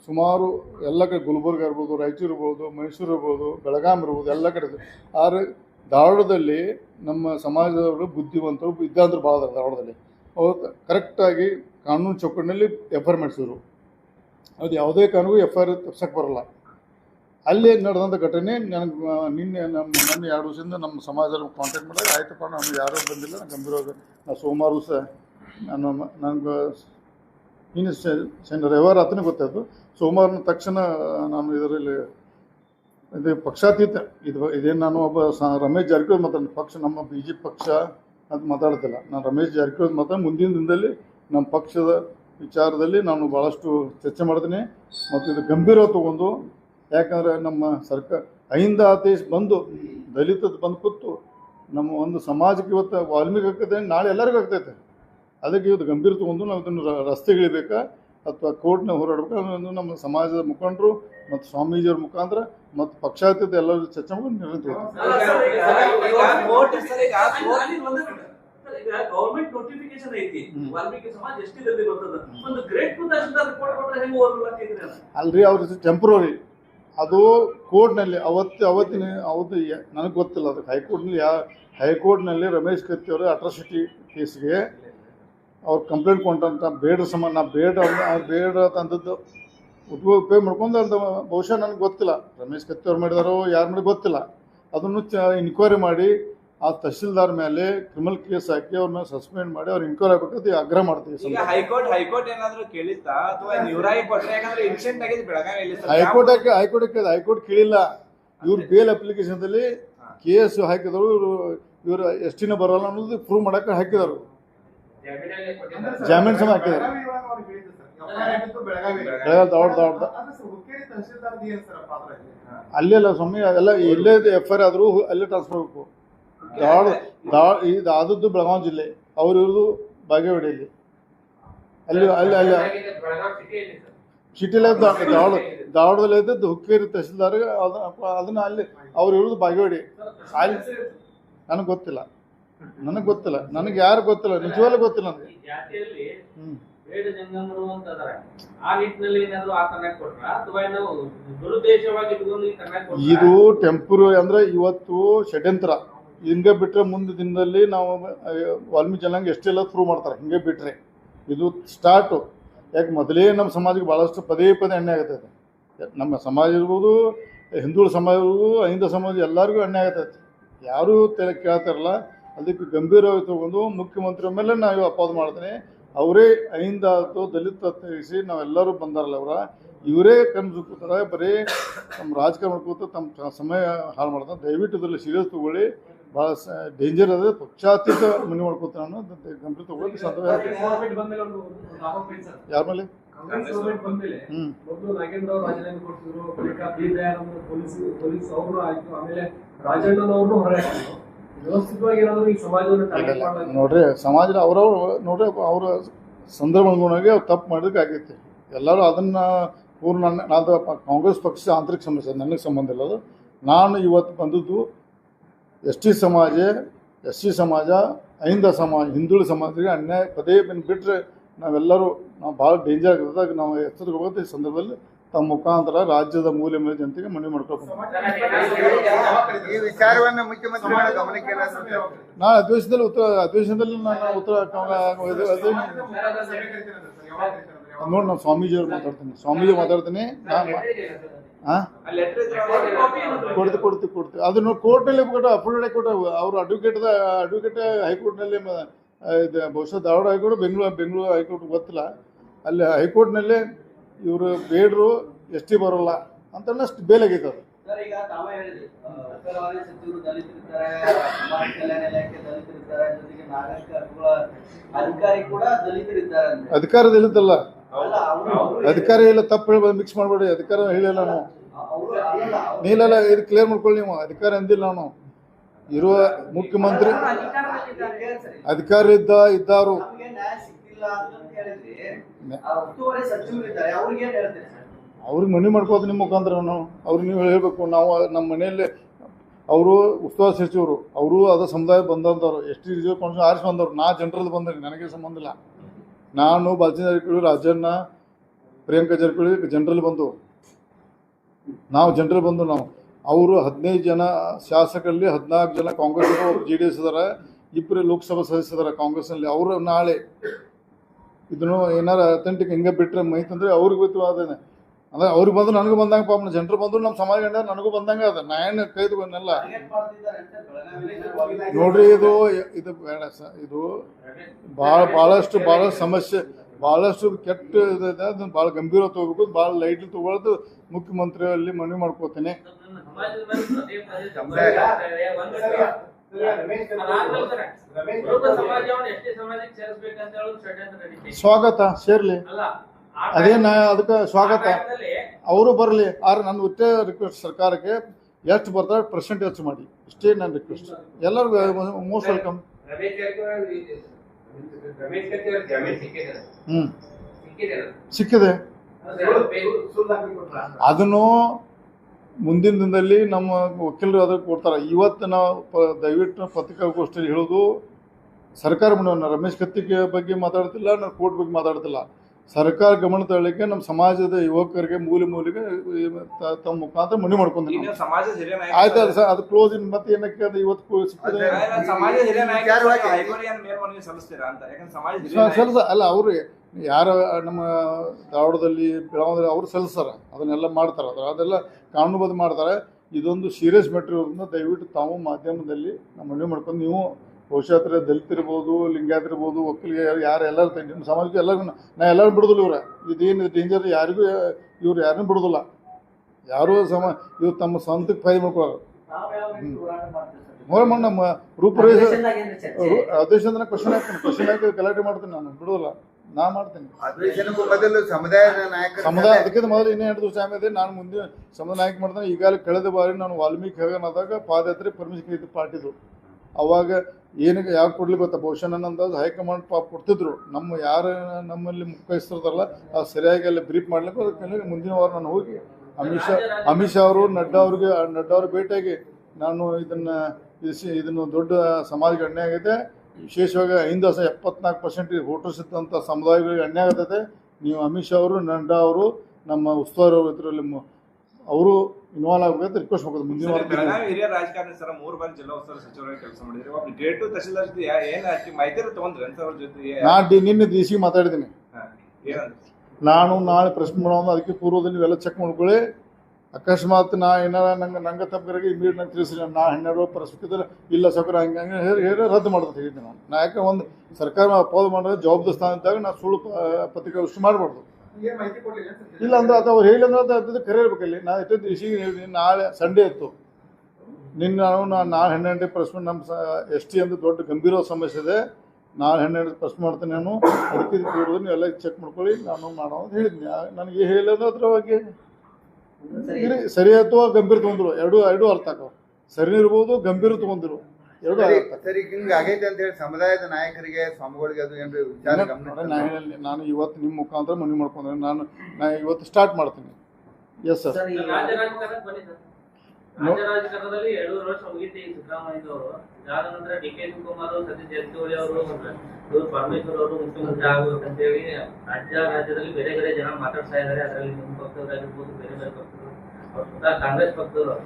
ಸುಮಾರು ಎಲ್ಲ ಕಡೆ ಗುಲ್ಬರ್ಗ ಇರ್ಬೋದು ರಾಯಚೂರು ಇರ್ಬೋದು ಮೈಸೂರು ಇರ್ಬೋದು ಬೆಳಗಾಂ ಇರ್ಬೋದು ಎಲ್ಲ ಕಡೆ ಆದರೆ ಧಾರವಾಡದಲ್ಲಿ ನಮ್ಮ ಸಮಾಜದವರು ಬುದ್ಧಿವಂತರು ವಿದ್ಯಾವಂತರು ಭಾಳ ಅದಾರ ಧಾರವಾಡದಲ್ಲಿ. ಅವ್ರು ಕರೆಕ್ಟಾಗಿ ಕಾನೂನು ಚೌಕಟ್ಟಿನಲ್ಲಿ ಎಫ್ ಐ ಆರ್ ಮಾಡಿಸಿದ್ರು. ಅದು ಯಾವುದೇ ಕಾರಣಕ್ಕೂ ಎಫ್ ಐ ಆರ್ ತಪ್ಸಕ್ಕೆ ಬರಲ್ಲ. ಅಲ್ಲಿ ನಡೆದಂಥ ಘಟನೆ, ನನಗೆ ನಿನ್ನೆ ನಮ್ಮ ನನ್ನ ಎರಡು ವರ್ಷದಿಂದ ನಮ್ಮ ಸಮಾಜದಲ್ಲಿ ಕಾಂಟ್ಯಾಕ್ಟ್ ಮಾಡಿದಾಗ, ಆಯ್ತಪ್ಪ, ನಮ್ಗೆ ಯಾರೂ ಬಂದಿಲ್ಲ ನಾನು ಗಂಭೀರವಾಗಿ ನಾನು ಸೋಮವಾರ ದಿವಸ ನಾನು ನನಗೆ ಇನ್ನು ಶನಿ ರವಿವಾರ ಹತ್ತನೇ ಗೊತ್ತಾಯಿತು. ಸೋಮವಾರನ ತಕ್ಷಣ ನಾನು ಇದರಲ್ಲಿ ಇದು ಪಕ್ಷಾತೀತ. ಇದು, ಇದೇನು ನಾನು ಒಬ್ಬ ರಮೇಶ್ ಜಾರಕಿಹೊಳಿ ಮಾತಾಡ ಪಕ್ಷ, ನಮ್ಮ ಬಿ ಜೆ ಪಕ್ಷ ಅಂತ ಮಾತಾಡ್ತಿಲ್ಲ. ನಾನು ರಮೇಶ್ ಜಾರಕಿಹೊಳಿ ಮಾತಾಡಿ ಮುಂದಿನ ದಿನದಲ್ಲಿ ನಮ್ಮ ಪಕ್ಷದ ವಿಚಾರದಲ್ಲಿ ನಾನು ಭಾಳಷ್ಟು ಚರ್ಚೆ ಮಾಡ್ತೀನಿ. ಮತ್ತು ಇದು ಗಂಭೀರ ತಗೊಂಡು ಯಾಕಂದರೆ ನಮ್ಮ ಸರ್ಕಾರ ಅಹಿಂದ ಆತೇಶ್ ಬಂದು ದಲಿತದ ಬಂದು ಕೂತು ನಮ್ಮ ಒಂದು ಸಮಾಜಕ್ಕೆ ಇವತ್ತು ವಾಲ್ಮೀಕಿ ಆಗ್ತದೆ ನಾಳೆ ಎಲ್ಲರಿಗೂ ಆಗ್ತೈತೆ. ಅದಕ್ಕೆ ಇವತ್ತು ಗಂಭೀರ ತಗೊಂಡು ನಾವು ಇದನ್ನು ರಸ್ತೆಗಿಳಿಬೇಕಾ ಅಥವಾ ಕೋರ್ಟ್ನ ಹೋರಾಡಬೇಕಾ ನಮ್ಮ ಸಮಾಜದ ಮುಖಂಡರು ಮತ್ತು ಸ್ವಾಮೀಜಿಯವ್ರ ಮುಖಾಂತರ ಮತ್ತು ಪಕ್ಷಾತೀತ ಎಲ್ಲರೂ ಚರ್ಚೆ ಮಾಡಿ ನಿರ್ಣಯ ನೋಟಿಫಿಕೇಶನ್ ಐತಿ. ಅಲ್ರಿ ಅವ್ರ ಟೆಂಪ್ರವರಿ ಅದು ಕೋರ್ಟ್ನಲ್ಲಿ ಅವತ್ತು ಅವತ್ತಿನ ಅವತ್ತು ನನಗೆ ಗೊತ್ತಿಲ್ಲ ಅದಕ್ಕೆ ಹೈಕೋರ್ಟ್ನಲ್ಲಿ ಯಾ, ಹೈಕೋರ್ಟ್ನಲ್ಲಿ ರಮೇಶ್ ಕತ್ತಿ ಅವರು ಅಟ್ರಾಸಿಟಿ ಕೇಸ್ಗೆ ಅವ್ರು ಕಂಪ್ಲೇಂಟ್ ಕೊಟ್ಟಂತ ಬೇಡ ಸಮ, ನಾ ಬೇಡ ಬೇಡ ತಂದದ್ದು ಉಪಯೋಗ ಉಪಯೋಗ ಮಾಡ್ಕೊಂಡು ಅಂತ ಬಹುಶಃ ನನಗೆ ಗೊತ್ತಿಲ್ಲ. ರಮೇಶ್ ಕತ್ತಿ ಅವ್ರು ಮಾಡಿದಾರೋ ಯಾರು ಮಾಡಿ ಗೊತ್ತಿಲ್ಲ. ಅದನ್ನು ಚ ಇನ್ಕ್ವೈರಿ ಮಾಡಿ ಆ ತಹಸೀಲ್ದಾರ್ ಮೇಲೆ ಕ್ರಿಮಿನಲ್ ಕೇಸ್ ಹಾಕಿ ಅವ್ರನ್ನ ಸಸ್ಪೆಂಡ್ ಮಾಡಿ ಅವ್ರು ಇನ್ಕ್ವೈರಿ ಆಗ್ಬೇಕಂತ ಆಗ್ರಹ ಮಾಡ್ತೀವಿ ಈಗ. ಹೈಕೋರ್ಟ್ ಹೈಕೋರ್ಟ್ ಏನಾದ್ರು ಕೇಳಿತ್ತಾ ಅಥವಾ ಕೊಟ್ರೆ ಯಾಕಂದ್ರೆ ಇನ್ಸಿಡೆಂಟ್ ಆಗಿದೆ ಬೆಳಗಾವಿಯಲ್ಲಿ ಸರ್. ಹೈಕೋರ್ಟ್ ಹಾಕಿ ಹೈಕೋರ್ಟ್ ಹೈಕೋರ್ಟ್ ಕೇಳಿಲ್ಲ. ಇವ್ರು ಬೇಲ್ ಅಪ್ಲಿಕೇಶನ್ದಲ್ಲಿ ಕೇಸ್ ಹಾಕಿದ್ರು ಇವರು ಇವರು ಎಷ್ಟಿನ ಬರಲ್ಲ ಅನ್ನೋದು ಪ್ರೂವ್ ಮಾಡಕ್ಕೆ ಹಾಕಿದರು. ಜಾಮೀನ್ ಸಮ ಹಾಕಿದ್ದಾರೆ ಬೆಳಗಾವಿ ಧಾರವಾಡ ಧಾರವಾಡ ಅಲ್ಲೇ? ಅಲ್ಲ ಸ್ವಾಮಿ ಎಲ್ಲ ಎಲ್ಲೇ ಎಫ್ ಐ ಆರ್ ಆದರೂ ಅಲ್ಲೇ ಟ್ರಾನ್ಸ್ಫರ್ ಆಗಬೇಕು. ಧಾರವಾಡ ಧಾರವಾಡ ಈ ಆದದ್ದು ಬೆಳಗಾವಿ ಜಿಲ್ಲೆ ಅವ್ರು ಇರೋದು ಬಾಗೇವಾಡಿಯಲ್ಲಿ. ಅಲ್ಲಿ ಅಲ್ಲಿ ಅಲ್ಲ. ಸಿಟಿಲೇ ಧಾರವಾಡ ಧಾರವಾಡದಲ್ಲಿ ಇದ್ದದ್ದು ಹುಕ್ಕೇರಿ ತಹಸೀಲ್ದಾರ್ ಅದ- ಅದನ್ನ ಅಲ್ಲಿ ಅವ್ರು ಇರೋದು ಬಾಗೇವಾಡಿ. ಅಲ್ಲಿ ನನಗೆ ಗೊತ್ತಿಲ್ಲ. ನನಗೆ ಗೊತ್ತಿಲ್ಲ. ನನಗೆ ಯಾರು ಗೊತ್ತಿಲ್ಲ. ನಿಜವಾಗ್ಲೂ ಗೊತ್ತಿಲ್ಲ ನನಗೆ? ಇದು ಟೆಂಪರರಿ ಅಂದ್ರೆ ಇವತ್ತು ಷಡ್ಯಂತ್ರ. ಹಿಂಗೆ ಬಿಟ್ಟರೆ ಮುಂದೆ ದಿನದಲ್ಲಿ ನಾವು ವಾಲ್ಮೀಕಿ ಜನಾಂಗ ಎಷ್ಟೆಲ್ಲ ಪ್ರೂವ್ ಮಾಡ್ತಾರೆ, ಹಿಂಗೆ ಬಿಟ್ಟರೆ ಇದು ಸ್ಟಾರ್ಟು ಯಾಕೆ ಮೊದಲೇ ನಮ್ಮ ಸಮಾಜಕ್ಕೆ ಭಾಳಷ್ಟು ಪದೇ ಪದೇ ಎಣ್ಣೆ ಆಗತೈತೆ ನಮ್ಮ ಸಮಾಜ ಇರ್ಬೋದು ಹಿಂದೂಳ ಸಮಾಜ ಇರ್ಬೋದು, ಅಹಿಂದ ಸಮಾಜ ಎಲ್ಲರಿಗೂ ಎಣ್ಣೆ ಆಗತೈತೆ ಯಾರೂ ತಲೆ ಕೇಳ್ತಾರಲ್ಲ ಅದಕ್ಕೆ ಗಂಭೀರವಾಗಿ ತಗೊಂಡು ಮುಖ್ಯಮಂತ್ರಿ ಮೇಲೆ ನಾವು ಅಪವಾದ ಮಾಡ್ತೀನಿ. ಅವರೇ ಅಹಿಂದ ಆಯಿತು ದಲಿತ ತೆಗೆಸಿ ನಾವೆಲ್ಲರೂ ಬಂದಾರಲ್ಲ ಅವರ, ಇವರೇ ಕಣ್ಣು ಕೂತಾರೆ ಬರೀ ನಮ್ಮ ರಾಜಕಾರಣ ಕೂತು ತಮ್ಮ ಸಮಯ ಹಾಳು ಮಾಡ್ತಾರೆ. ದಯವಿಟ್ಟು ಇದರಲ್ಲಿ ಸೀರಿಯಸ್ ತಗೊಳ್ಳಿ. ಭಾಳ ಡೇಂಜರ್ ಅದ. ಪಕ್ಷಾತೀತ ಮನೆ ಮಾಡ್ಕೋತಾನೆ ಅನ್ನೋದು ಗಂಭೀರ ತಗೊಳ್ಳಿ ಸಾಧ್ಯ. ಯಾರ ಮೇಲೆ? ನೋಡ್ರಿ ಸಮಾಜ ಅವ್ರವ್ರು ನೋಡ್ರಿ ಅವರ ಸಂದರ್ಭ ಅನುಗುಣವಾಗಿ ಅವ್ರು ತಪ್ಪು ಮಾಡೋದಕ್ಕೆ ಆಗೈತಿ. ಎಲ್ಲರೂ ಅದನ್ನ ಪೂರ್ಣ ನನ್ನ ಕಾಂಗ್ರೆಸ್ ಪಕ್ಷ ಆಂತರಿಕ ಸಮಸ್ಯೆ ನನಗೆ ಸಂಬಂಧ ಇಲ್ಲ ಅದು. ನಾನು ಇವತ್ತು ಬಂದದ್ದು ಎಸ್ ಟಿ ಸಮಾಜ ಎಸ್ ಸಿ ಸಮಾಜ, ಅಹಿಂದ ಸಮಾಜ, ಹಿಂದುಳ ಸಮಾಜಕ್ಕೆ ಅನ್ಯಾಯ ಪದೇ ಬಿಟ್ಟರೆ ನಾವೆಲ್ಲರೂ ನಾವು ಭಾಳ ಡೇಂಜರ್ ಆಗಿರೋದಾಗ ನಾವು ಎಚ್ಚರಿಕೆ ಈ ಸಂದರ್ಭದಲ್ಲಿ ತಮ್ಮ ಮುಖಾಂತರ ರಾಜ್ಯದ ಮೂಲೆ ಮೇಲೆ ಜನತೆಗೆ ಮನವಿ ಏನಾದ್ರು ನಾನು ಅಧಿವೇಶನದಲ್ಲಿ ಉತ್ತರ, ಅಧಿವೇಶನದಲ್ಲಿ ನಾನು ಉತ್ತರ ನೋಡಿ, ನಾನು ಸ್ವಾಮೀಜಿಯವ್ರು ಮಾತಾಡ್ತೀನಿ. ಸ್ವಾಮೀಜಿ ಮಾತಾಡ್ತೀನಿ. ನಾನು ಕೊಡ್ತು ಕೊಡ್ತು ಕೊಡ್ತು. ಅದನ್ನು ಕೋರ್ಟ್ನಲ್ಲಿ ಕೊಟ್ಟು ಅಫಿಡೇಟ್ ಕೊಟ್ಟು ಅವರು ಅಡ್ವೊಕೇಟ್ ಅಡ್ವೊಕೇಟ್ ಹೈಕೋರ್ಟ್ನಲ್ಲಿ ಮ- ಇದು ಬಹುಶಃ Dharwad high court Bengaluru Bengaluru high court ಗೊತ್ತಿಲ್ಲ. ಅಲ್ಲಿ ಹೈಕೋರ್ಟ್ನಲ್ಲಿ ಇವರು ಬೇಡರು ಎಸ್ ಟಿ ಬರೋಲ್ಲ ಅಂತ ಅಷ್ಟು ಬೇಲಾಗೈತೆ ಅದು ಅಧಿಕಾರದಲ್ಲಿದ್ದಲ್ಲ. ಅಧಿಕಾರ ಇಲ್ಲ ತಪ್ಪು ಹೇಳ್ಬೋದು ಮಿಕ್ಸ್ ಮಾಡಬೇಡಿ ಅಧಿಕಾರ ಹೇಳಿಲ್ಲ ನಾವು. ನೀಲೆಲ್ಲ ಇದು ಕ್ಲಿಯರ್ ಮಾಡ್ಕೊಳ್ಳಿ ನೀವು ಅಧಿಕಾರ ಅಂದಿಲ್ಲ ನಾನು ಇರುವ ಮುಖ್ಯಮಂತ್ರಿ ಅಧಿಕಾರಿ ಅಧಿಕಾರ ಇದ್ದ ಇದ್ದಾರು. ನಮ್ಗೆ ನ್ಯಾಯ ಸಿಕ್ತಿಲ್ಲ ಅಂತ ಹೇಳಿದ್ರಿ ಆ ಉಸ್ತುವಾರಿ ಸಚಿವರು ಇದ್ದಾರೆ ಅವ್ರಿಗೆ ಏನ್ ಹೇಳ್ತೀರಿ ಸರ್? ಅವ್ರಿಗೆ ಮನವಿ ಮಾಡ್ಕೋದು ನಿಮ್ಮ ಮುಖಾಂತರ ನಾನು ಅವ್ರಿಗೆ ನೀವು ಹೇಳಬೇಕು ನಾವು ನಮ್ಮ ಮನೆಯಲ್ಲಿ ಅವರು ಉಸ್ತುವಾರಿ ಸಚಿವರು ಅವರು ಅದ ಸಮುದಾಯ ಬಂದಂಥವ್ರು ಎಷ್ಟು ರಿಸರ್ವ್ ಕೌನ್ಸಿಲ್ ಆರಿಸಿ ಬಂದವರು ನಾ ಜನರಲ್ಲಿ ಬಂದ್ರೆ ನನಗೆ ಸಂಬಂಧ ಇಲ್ಲ. ನಾನು ಬಾಲಚಂದ್ರ ಜಾರಕಿಹೊಳಿ ರಾಜಣ್ಣ, ಪ್ರಿಯಾಂಕಾ ಜಾರಕಿಹೊಳಿ ಜನರಲ್ ಬಂದು. ನಾವು ಜನರಲ್ ಬಂದು ನಾವು. ಅವರು ಹದಿನೈದು ಜನ ಶಾಸಕರಲ್ಲಿ ಹದಿನಾಲ್ಕು ಜನ ಕಾಂಗ್ರೆಸ್ ಜೆ ಡಿ ಎಸ್ ಇದಾರೆ ಇಬ್ಬರು ಲೋಕಸಭಾ ಕಾಂಗ್ರೆಸ್ ಕಾಂಗ್ರೆಸ್ನಲ್ಲಿ. ಅವರು ನಾಳೆ. ಇದನ್ನು ಏನಾರ ಅಥೆಂಟಿಕ್ ಹಿಂಗೆ ಬಿಟ್ಟರೆ ಮೈತಂದರೆ ಅವ್ರಿಗೆ ಗೊತ್ತು ಅಂದ್ರೆ ಅವ್ರಿಗೆ ಬಂದು ನನಗೂ ಬಂದಂಗ ಪಾಪ ಜನರು ಬಂದ್ರು ನಮ್ಮ ಸಮಾಜ ಕಂಡ ನನಗೂ ಬಂದಂಗೆ ಅದ. ನಾ ಏನು ಕೈದು ಬಂದಲ್ಲ. ಮಾಡ್ತಿದ್ದಾರೆ ಅಂತ ಬೆಳಗಾವಿಯಲ್ಲಿ ನೋಡ್ರಿ ಇದು ಇದು ಬೇಡ ಇದು ಭಾಳ ಭಾಳಷ್ಟು ಭಾಳ ಸಮಸ್ಯೆ ಭಾಳಷ್ಟು ಕೆಟ್ಟ ಇದು ಅದನ್ನ ಭಾಳ ಗಂಭೀರ ತಗೋಬೇಕು ಭಾಳ ಲೈಟ್ ತಗೊಳ್ಳೋದು ಮುಖ್ಯಮಂತ್ರಿ ಅಲ್ಲಿ ಮನವಿ ಮಾಡ್ಕೋತೀನಿ. ಸ್ವಾಗತ ಸೇರ್ಲಿ. ಅದೇ ನಾ ಅದಕ್ಕೆ ಸ್ವಾಗತ. ಅವರು ಬರಲಿ ಆದ್ರೆ ನನ್ನ ಒಟ್ಟೆ ರಿಕ್ವೆಸ್ಟ್ ಸರ್ಕಾರಕ್ಕೆ ಎಷ್ಟು ಬರ್ತಾರೆ ಪರ್ಸೆಂಟ್ ಹೆಚ್ಚು ಮಾಡಿ. ಇಷ್ಟೇ ನನ್ನ ರಿಕ್ವೆಸ್ಟ್ ಎಲ್ಲರಿಗೂ ಮೋಸ್ಟ್ ವೆಲ್ಕಮ್ ಹ್ಞೂ ಸಿಕ್ಕಿದೆ. ಅದನ್ನು ಮುಂದಿನ ದಿನದಲ್ಲಿ ನಮ್ಮ ವಕೀಲರು ಅದಕ್ಕೆ ಕೊಡ್ತಾರೆ. ಇವತ್ತು ನಾವು ಪ ದಯವಿಟ್ಟು ಪತ್ರಿಕಾಗೋಷ್ಠಿಯಲ್ಲಿ ಹೇಳೋದು ಸರ್ಕಾರ ಮಾಡೋಣ ರಮೇಶ್ ಕತ್ತಿಗೆ ಬಗ್ಗೆ ಮಾತಾಡ್ತಿಲ್ಲ ನಾನು ಕೋರ್ಟ್ ಬಗ್ಗೆ ಮಾತಾಡ್ತಿಲ್ಲ. ಸರ್ಕಾರ ಗಮನ ತಗೊಳ್ಳಿಕ್ಕೆ ನಮ್ಮ ಸಮಾಜದ ಯುವಕರಿಗೆ ಮೂಲೆ ಮೂಲೆಗೆ ತಮ್ಮ ಮುಖಾಂತರ ಮನವಿ ಸಮಾಜದ ಹಿರಿಯ ಆಯ್ತು ಅದು ಸರ್. ಅದು ಕ್ಲೋಸ್ ಇನ್ ಮತ್ತೆ ಏನಕ್ಕೆ ಅದು ಇವತ್ತು ಸಿಕ್ಕಿದೆ? ಅಲ್ಲ, ಸಮಾಜದ ಹಿರಿಯ ನಾಯಕ ವಿಚಾರವಾಗಿ- ಹೈಕೋರ್ಟ್ಗೆ ಏನ್ ಅಂತ. ಯಾಕಂದ್ರೆ ಸಮಾಜದ ಹಿರಿಯ ಸ- ಅಲ್ಲ ಅವರು ಯಾರ ನಮ್ಮ ಧಾರವಾಡದಲ್ಲಿ ಬೆಳಗಾವದಲ್ಲಿ ಅವರು ಸಲ್ಲಿಸ್ತಾರೆ. ಅದನ್ನೆಲ್ಲ ಮಾಡ್ತಾರೆ. ಅದ್ರ ಅದೆಲ್ಲ ಕಾನೂನುಬದ್ಧ ಮಾಡ್ತಾರೆ. ಇದೊಂದು ಸೀರಿಯಸ್ ಮ್ಯಾಟ್ರ್ ಇರೋದ್ರಿಂದ ದಯವಿಟ್ಟು ತಾವು ಮಾಧ್ಯಮದಲ್ಲಿ ನಮ್ಮ ಮನವಿ ಮಾಡ್ಕೊಂಡು ನೀವು ಬಹುಶಃ ದಲಿತರಿರ್ಬೋದು ಲಿಂಗಾಯತ್ ಇರ್ಬೋದು ಒಕ್ಕಲಿಗೆ ಯಾರು ಎಲ್ಲರೂ ತಂಗಿ ನಿಮ್ಮ ಸಮಾಜಕ್ಕೆ ಎಲ್ಲರಿಗೂ ನಾ ಎಲ್ಲರೂ ಬಿಡೋದಿಲ್ಲ ಇವ್ರೆ. ಇದೇನು ಡೇಂಜರ್ ಯಾರಿಗೂ ಇವ್ರು ಯಾರನ್ನೂ ಬಿಡೋದಿಲ್ಲ. ಯಾರೂ ಸಮ ಇವ್ರು ತಮ್ಮ ಸ್ವಂತಕ್ಕೆ ಫೈಲ್ ಮಾಡ್ಕೊಳ್ಳೋರು ನೋಡಮ್ಮ ನಮ್ಮ ರೂಪುರೇಷೆ ಅಧ್ಯಕ್ಷ ಕ್ವಶನ್ ಹಾಕ್ತೀನಿ. ಕ್ವಶನ್ ಹಾಕಿ ಗಲಾಟೆ ಮಾಡ್ತೀನಿ ನಾನು. ಬಿಡೋದಿಲ್ಲ. ನಾ ಮಾಡ್ತೀನಿ. ಸಮುದಾಯ ಅದಕ್ಕಿಂತ ಮೊದಲು ಇನ್ನೇ ಎರಡು ದಿವಸ ಆಮೇಲೆ ನಾನು ಮುಂದೆ ಸಮುದಾಯ ನಾಯಕ ಮಾಡ್ತಾನೆ. ಈಗಾಗಲೇ ಕಳೆದ ಬಾರಿ ನಾನು ವಾಲ್ಮೀಕಿ ಹೆಗನಾದಾಗ ಪಾದಯಾತ್ರೆ ಪರ್ಮಿಷನ್ ಇದ್ದು ಪಾರ್ಟಿದು. ಅವಾಗ ಏನಕ್ಕೆ ಯಾಕೆ ಕೊಡ್ಲಿ ಗೊತ್ತಾ? ಬಹುಶಃ ನನ್ನ ಹೈಕಮಾಂಡ್ ಪಾಪ ಕೊಡ್ತಿದ್ರು. ನಮ್ಮ ಯಾರು ನಮ್ಮಲ್ಲಿ ಮುಖ್ಯಸ್ಥರದಲ್ಲ ಆ ಸರಿಯಾಗಿ ಅಲ್ಲಿ ಬ್ರೀಫ್ ಮಾಡ್ಲಿಕ್ಕೆ ಅದಕ್ಕೆ ಮುಂದಿನ ವಾರ ನಾನು ಹೋಗಿ ಅಮಿತ್ ಶಾ ಅಮಿತ್ ಶಾ ಅವರು, ನಡ್ಡಾ ಅವ್ರಿಗೆ ನಡ್ಡಾ ಅವ್ರಿಗೆ ಭೇಟಿಯಾಗಿ ನಾನು ಇದನ್ನ ಇದನ್ನು ದೊಡ್ಡ ಸಮಾಜಕ್ಕೆ ಅನ್ಯಾಯ ಆಗೈತೆ. ವಿಶೇಷವಾಗಿ ಐದು ವರ್ಷ ಎಪ್ಪತ್ನಾಲ್ಕು ಪರ್ಸೆಂಟ್ ವೋಟರ್ಸ್ ಇದ್ದಂಥ ಸಮುದಾಯಗಳಿಗೆ ಅನ್ಯಾಯ ಆಗತೈತೆ. ನೀವು ಅಮಿತ್ ಶಾ ಅವರು, ನಡ್ಡಾ ಅವರು, ನಮ್ಮ ಉಸ್ತುವಾರಿ ಅವರು ಇದರಲ್ಲಿ ಅವರು ಇನ್ವಾಲ್ವ್ ಆಗಬೇಕು ರಿಕ್ವೆಸ್ಟ್ ಮುಂದಿನ ವಾರ ಬೆಳಗಾವಿ ಹಿರಿಯ ರಾಜಕಾರಣಿ ಸರ್ ಮೂರು ಬಾರಿ ಜಿಲ್ಲಾ ಉಸ್ತುವಾರಿ ಸಚಿವರಾಗಿ ಕೆಲಸ ಮಾಡಿದ್ರೆ. ಒಬ್ಬ ಗ್ರೇಟ್ ತಹಶೀಲ್ದಾರ್ ಜೊತೆ ಏನು ಅಷ್ಟ್ ಮಾಹಿತಿ ತಗೊಂಡ್ರಿ ಅಂತ ಅವ್ರ ಜೊತೆ ನಾ ನಾನು ಡಿ ನಿನ್ನೆ ಡಿ ಸಿ ಮಾತಾಡಿದ್ದೀನಿ. ನಾನು ನಾಳೆ ಪ್ರಶ್ನೆ ಮಾಡೋದು ಅದಕ್ಕೆ ಪೂರ್ವದಲ್ಲಿ ಇವೆಲ್ಲ ಚೆಕ್ ಮಾಡ್ಕೊಳ್ಳಿ. ಅಕಸ್ಮಾತ್ ನಾ ಏನಾರ ನಂಗೆ ನಂಗೆ ತಪ್ಪರಿಗೆ ಇಮೀಡಿಯೇಟ್ ನಂಗೆ ತಿಳಿಸಿಲ್ಲ ನಾ ಹನ್ನೆರಡು ಪರಿಸ್ಥಿತಿ ಇಲ್ಲ ಸೌಕರ್ಯ ಹಂಗೆ ಹಂಗೆ ಹೇಳಿ ಹೇಳಿ ರದ್ದು ಮಾಡೋದು ಹೇಳಿದ್ದೆ ನಾನು. ನಾ ಯಾಕೆ ಒಂದು ಸರ್ಕಾರ ಅಪೋದ್ ಮಾಡಿದ್ರೆ ಜವಾಬ್ದಾರಿ ಸ್ಥಾನ ಇದ್ದಾಗ ನಾ ಸುಳ್ಳು ಪತ್ರಿಕಾ ಪತ್ರಿಕಾಗೋಷ್ಠಿ ಮಾಡಬಾರ್ದು. ಏನ್ ಮಾಹಿತಿ ಕೊಡ್ಲಿಲ್ಲ ಇಲ್ಲ ಅಂದ್ರೆ ಅದು ಅವ್ರು ಹೇಳಿ ಅಂದ್ರೆ ಅದು ಕರೆ ಇರ್ಬೇಕಲ್ಲಿ ನಾ ಎಷ್ಟೊಂದು ಇಶಿಗೆ ಹೇಳಿದ್ದೀನಿ ನಾಳೆ ಸಂಡೇ ಇತ್ತು. ನಿನ್ನ ನಾನು ನಾನು ನಾಳೆ ಹನ್ನೆರಡು ಪ್ರಶ್ನೆ ನಮ್ಮ ಸ ಎಸ್ ಟಿ ಅಂತ ದೊಡ್ಡ ಗಂಭೀರ ಸಮಸ್ಯೆ ಇದೆ. ನಾಳೆ ಹನ್ನೆರಡು ಪ್ರಶ್ನೆ ಮಾಡ್ತೀನಿ ನಾನು. ಅದಕ್ಕೆ ಕೇಳಿದ್ರು ಇರೋದು ನೀವು ಎಲ್ಲ ಚೆಕ್ ಮಾಡ್ಕೊಳ್ಳಿ ನಾನು ಮಾಡೋ ಅಂತ ಹೇಳಿದ್ನಿ. ಆ- ನನಗೆ ಹೇಳಿದ್ರೆ ಅದ್ರ ಬಗ್ಗೆ ಸರಿ. ಆಯ್ತು ಸರಿ ಅಥವಾ ಗಂಭೀರ ತೊಗೊಂಡ್ರು. ಎರಡು ಎರಡು ಅರ್ಥ ಆಕವು ಸರಿ ಇರ್ಬೋದು ಗಂಭೀರ ತೊಗೊಂಡಿರು. ಎರಡು ಸರಿ. ಹಿಂಗ ಆಗೈತೆ ಅಂತ ಹೇಳಿ ಸಮುದಾಯದ ನಾಯಕರಿಗೆ ಸ್ವಾಮಿಗಳಿಗೆ ಅದು ಏನ್ರಿ ವಿಚಾರ ನೋಡಿ, ಗಮನ ನಾನು ಇವತ್ತು ನಿಮ್ಮ ಮುಖಾಂತರ ಮನವಿ ಮಾಡ್ಕೊಂಡ್ರೆ ನಾನು ನಾನು ಇವತ್ತು ಸ್ಟಾರ್ಟ್ ಮಾಡ್ತೀನಿ. ಎಸ್ ಸರ್ ರಾಜಕಾರಣದಲ್ಲಿ ಎರಡೂವರೆ ವರ್ಷ ಮುಗಿತು ಈ ಸಿದ್ದರಾಮಯ್ಯನವರು. ಇದಾದ ನಂತರ ಡಿ ಕೆ ಶಿವಕುಮಾರ್ ಸತೀಶ್ ಜಾರಕಿಹೊಳಿ ಅವರು ಇವರು ಪರಮೇಶ್ವರ್ ಅವರು ಮುಖ್ಯಮಂತ್ರಿ ಆಗ್ಬೇಕಂತ ಹೇಳಿ ರಾಜ್ಯ ರಾಜ್ಯದಲ್ಲಿ ಬೇರೆ ಬೇರೆ ಜನ ಮಾತಾಡ್ತಾ ಇದ್ದಾರೆ. ಅದರಲ್ಲಿ ನಿಮ್ಮ ಪಕ್ಷದವರಾಗಿರ್ಬೋದು ಬೇರೆ ಬೇರೆ ಪಕ್ಷದವರು. ಅವ್ರು ಕಾಂಗ್ರೆಸ್ ಪಕ್ಷದವರು.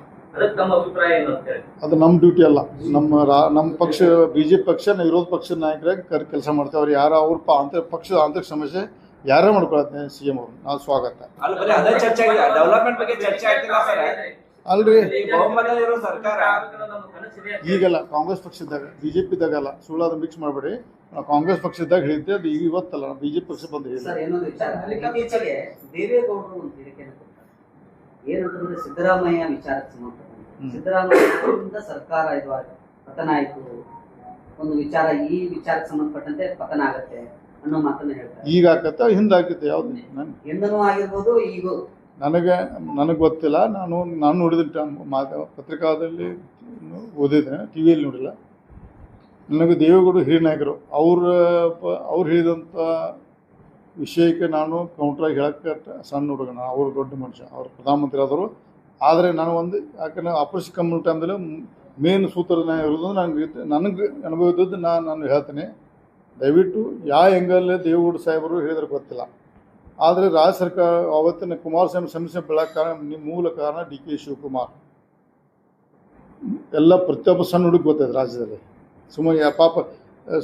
ಅದು ನಮ್ಮ ಡ್ಯೂಟಿ ಅಲ್ಲ. ನಮ್ಮ ರಾ ನಮ್ಮ ಪಕ್ಷ ಬಿ ಜೆ ಪಿ ಪಕ್ಷ ವಿರೋಧ ಪಕ್ಷದ ನಾಯಕರಾಗಿ ಕರ್ ಕೆಲಸ ಮಾಡ್ತೇವೆ ಅವ್ರು ಯಾರು ಅವ್ರ ಪ ಆಂತರಿಕ ಪಕ್ಷದ ಆಂತರಿಕ ಸಮಸ್ಯೆ ಯಾರೇ ಮಾಡ್ಕೊಳತ್ತೆ ಸಿ ಎಂ ಅವರು. ನಾವು ಸ್ವಾಗತ. ಅಲ್ಲಿ ಬರೀ ಅದೇ ಚರ್ಚೆ ಆಗಿದೆ. ಡೆವಲಪ್ಮೆಂಟ್ ಬಗ್ಗೆ ಚರ್ಚೆ ಆಗ್ತಿಲ್ಲ ಸರ್. ಅಲ್ರಿ. ಈಗಲ್ಲ ಕಾಂಗ್ರೆಸ್ ಪಕ್ಷದಾಗ ಬಿ ಜೆ ಪಿದಾಗಲ್ಲ ಅದನ್ನ ಮಿಕ್ಸ್ ಮಾಡಬೇಡಿ. ನಾವು ಕಾಂಗ್ರೆಸ್ ಪಕ್ಷದಾಗ ಹೇಳಿದ್ದೆ ಅದು ಈಗ ಇವತ್ತಲ್ಲ ಬಿ ಜೆ ಪಿ ಪಕ್ಷ ಬಂದು ಏನಂತಂದ್ರೆ ಸಿದ್ದರಾಮಯ್ಯ ವಿಚಾರಕ್ಕೆ. ಸಿದ್ದರಾಮಯ್ಯದಿಂದ ಸರ್ಕಾರ ಇದು ಪತನ ಆಯ್ತು. ಒಂದು ವಿಚಾರ ಈ ವಿಚಾರಕ್ಕೆ ಸಂಬಂಧಪಟ್ಟಂತೆ ಪತನ ಆಗತ್ತೆ ಅನ್ನೋ ಮಾತನ್ನ ಹೇಳ್ತಾರೆ ಈಗ ಆಕತ್ತ ಹಿಂದೆ ಆಕತ್ತೆ ಯಾವ್ದು? ನನ್ ಆಗಿರ್ಬೋದು ಈಗ ನನಗೆ ನನಗೆ ಗೊತ್ತಿಲ್ಲ. ನಾನು ನಾನು ನೋಡಿದ ಮಾತ ಪತ್ರಿಕಾದಲ್ಲಿ ಓದಿದ್ದೆ ಟಿ ವಿಯಲ್ಲಿ ನೋಡಿಲ್ಲ. ನನಗೆ ದೇವೇಗೌಡರು ಹಿರಿಯ ನಾಯಕರು ಅವ್ರ ಅವ್ರು ಹೇಳಿದಂಥ ವಿಷಯಕ್ಕೆ ನಾನು ಕೌಂಟ್ರಾಗಿ ಹೇಳಕ್ಕೆ ಸಣ್ಣ ಹುಡುಗ ನಾನು ಅವರು ದೊಡ್ಡ ಮನುಷ್ಯ, ಅವರು ಪ್ರಧಾನಮಂತ್ರಿ ಆದರು ಆದರೆ ನಾನು ಒಂದು, ಯಾಕಂದರೆ ಆಪರೇಷನ್ ಕಮ್ಮಿ ಟೈಮ್ದಲ್ಲಿ ಮೇನ್ ಸೂತ್ರನ ಇರೋದು ನನಗೆ ನನಗೆ ಅನುಭವ ಇದ್ದದ್ದು ನಾನು ನಾನು ಹೇಳ್ತೀನಿ. ದಯವಿಟ್ಟು ಯಾವ ಹೆಂಗಲ್ಲೇ ದೇವೇಗೌಡ ಸಾಹೇಬರು ಹೇಳಿದ್ರೆ ಗೊತ್ತಿಲ್ಲ. ಆದರೆ ರಾಜ್ಯ ಸರ್ಕಾರ ಅವತ್ತಿನ ಕುಮಾರಸ್ವಾಮಿ ಸಮಸ್ಯೆ ಬೆಳಕ ಕಾರಣ ನಿಮ್ಮ ಮೂಲ ಕಾರಣ ಡಿ ಕೆ ಶಿವಕುಮಾರ್. ಎಲ್ಲ ಪ್ರತಿಯೊಬ್ಬ ಸಣ್ಣ ಹುಡುಗ ಗೊತ್ತಾಯ್ತು ರಾಜ್ಯದಲ್ಲಿ. ಸುಮ್ಮನೆ ಪಾಪ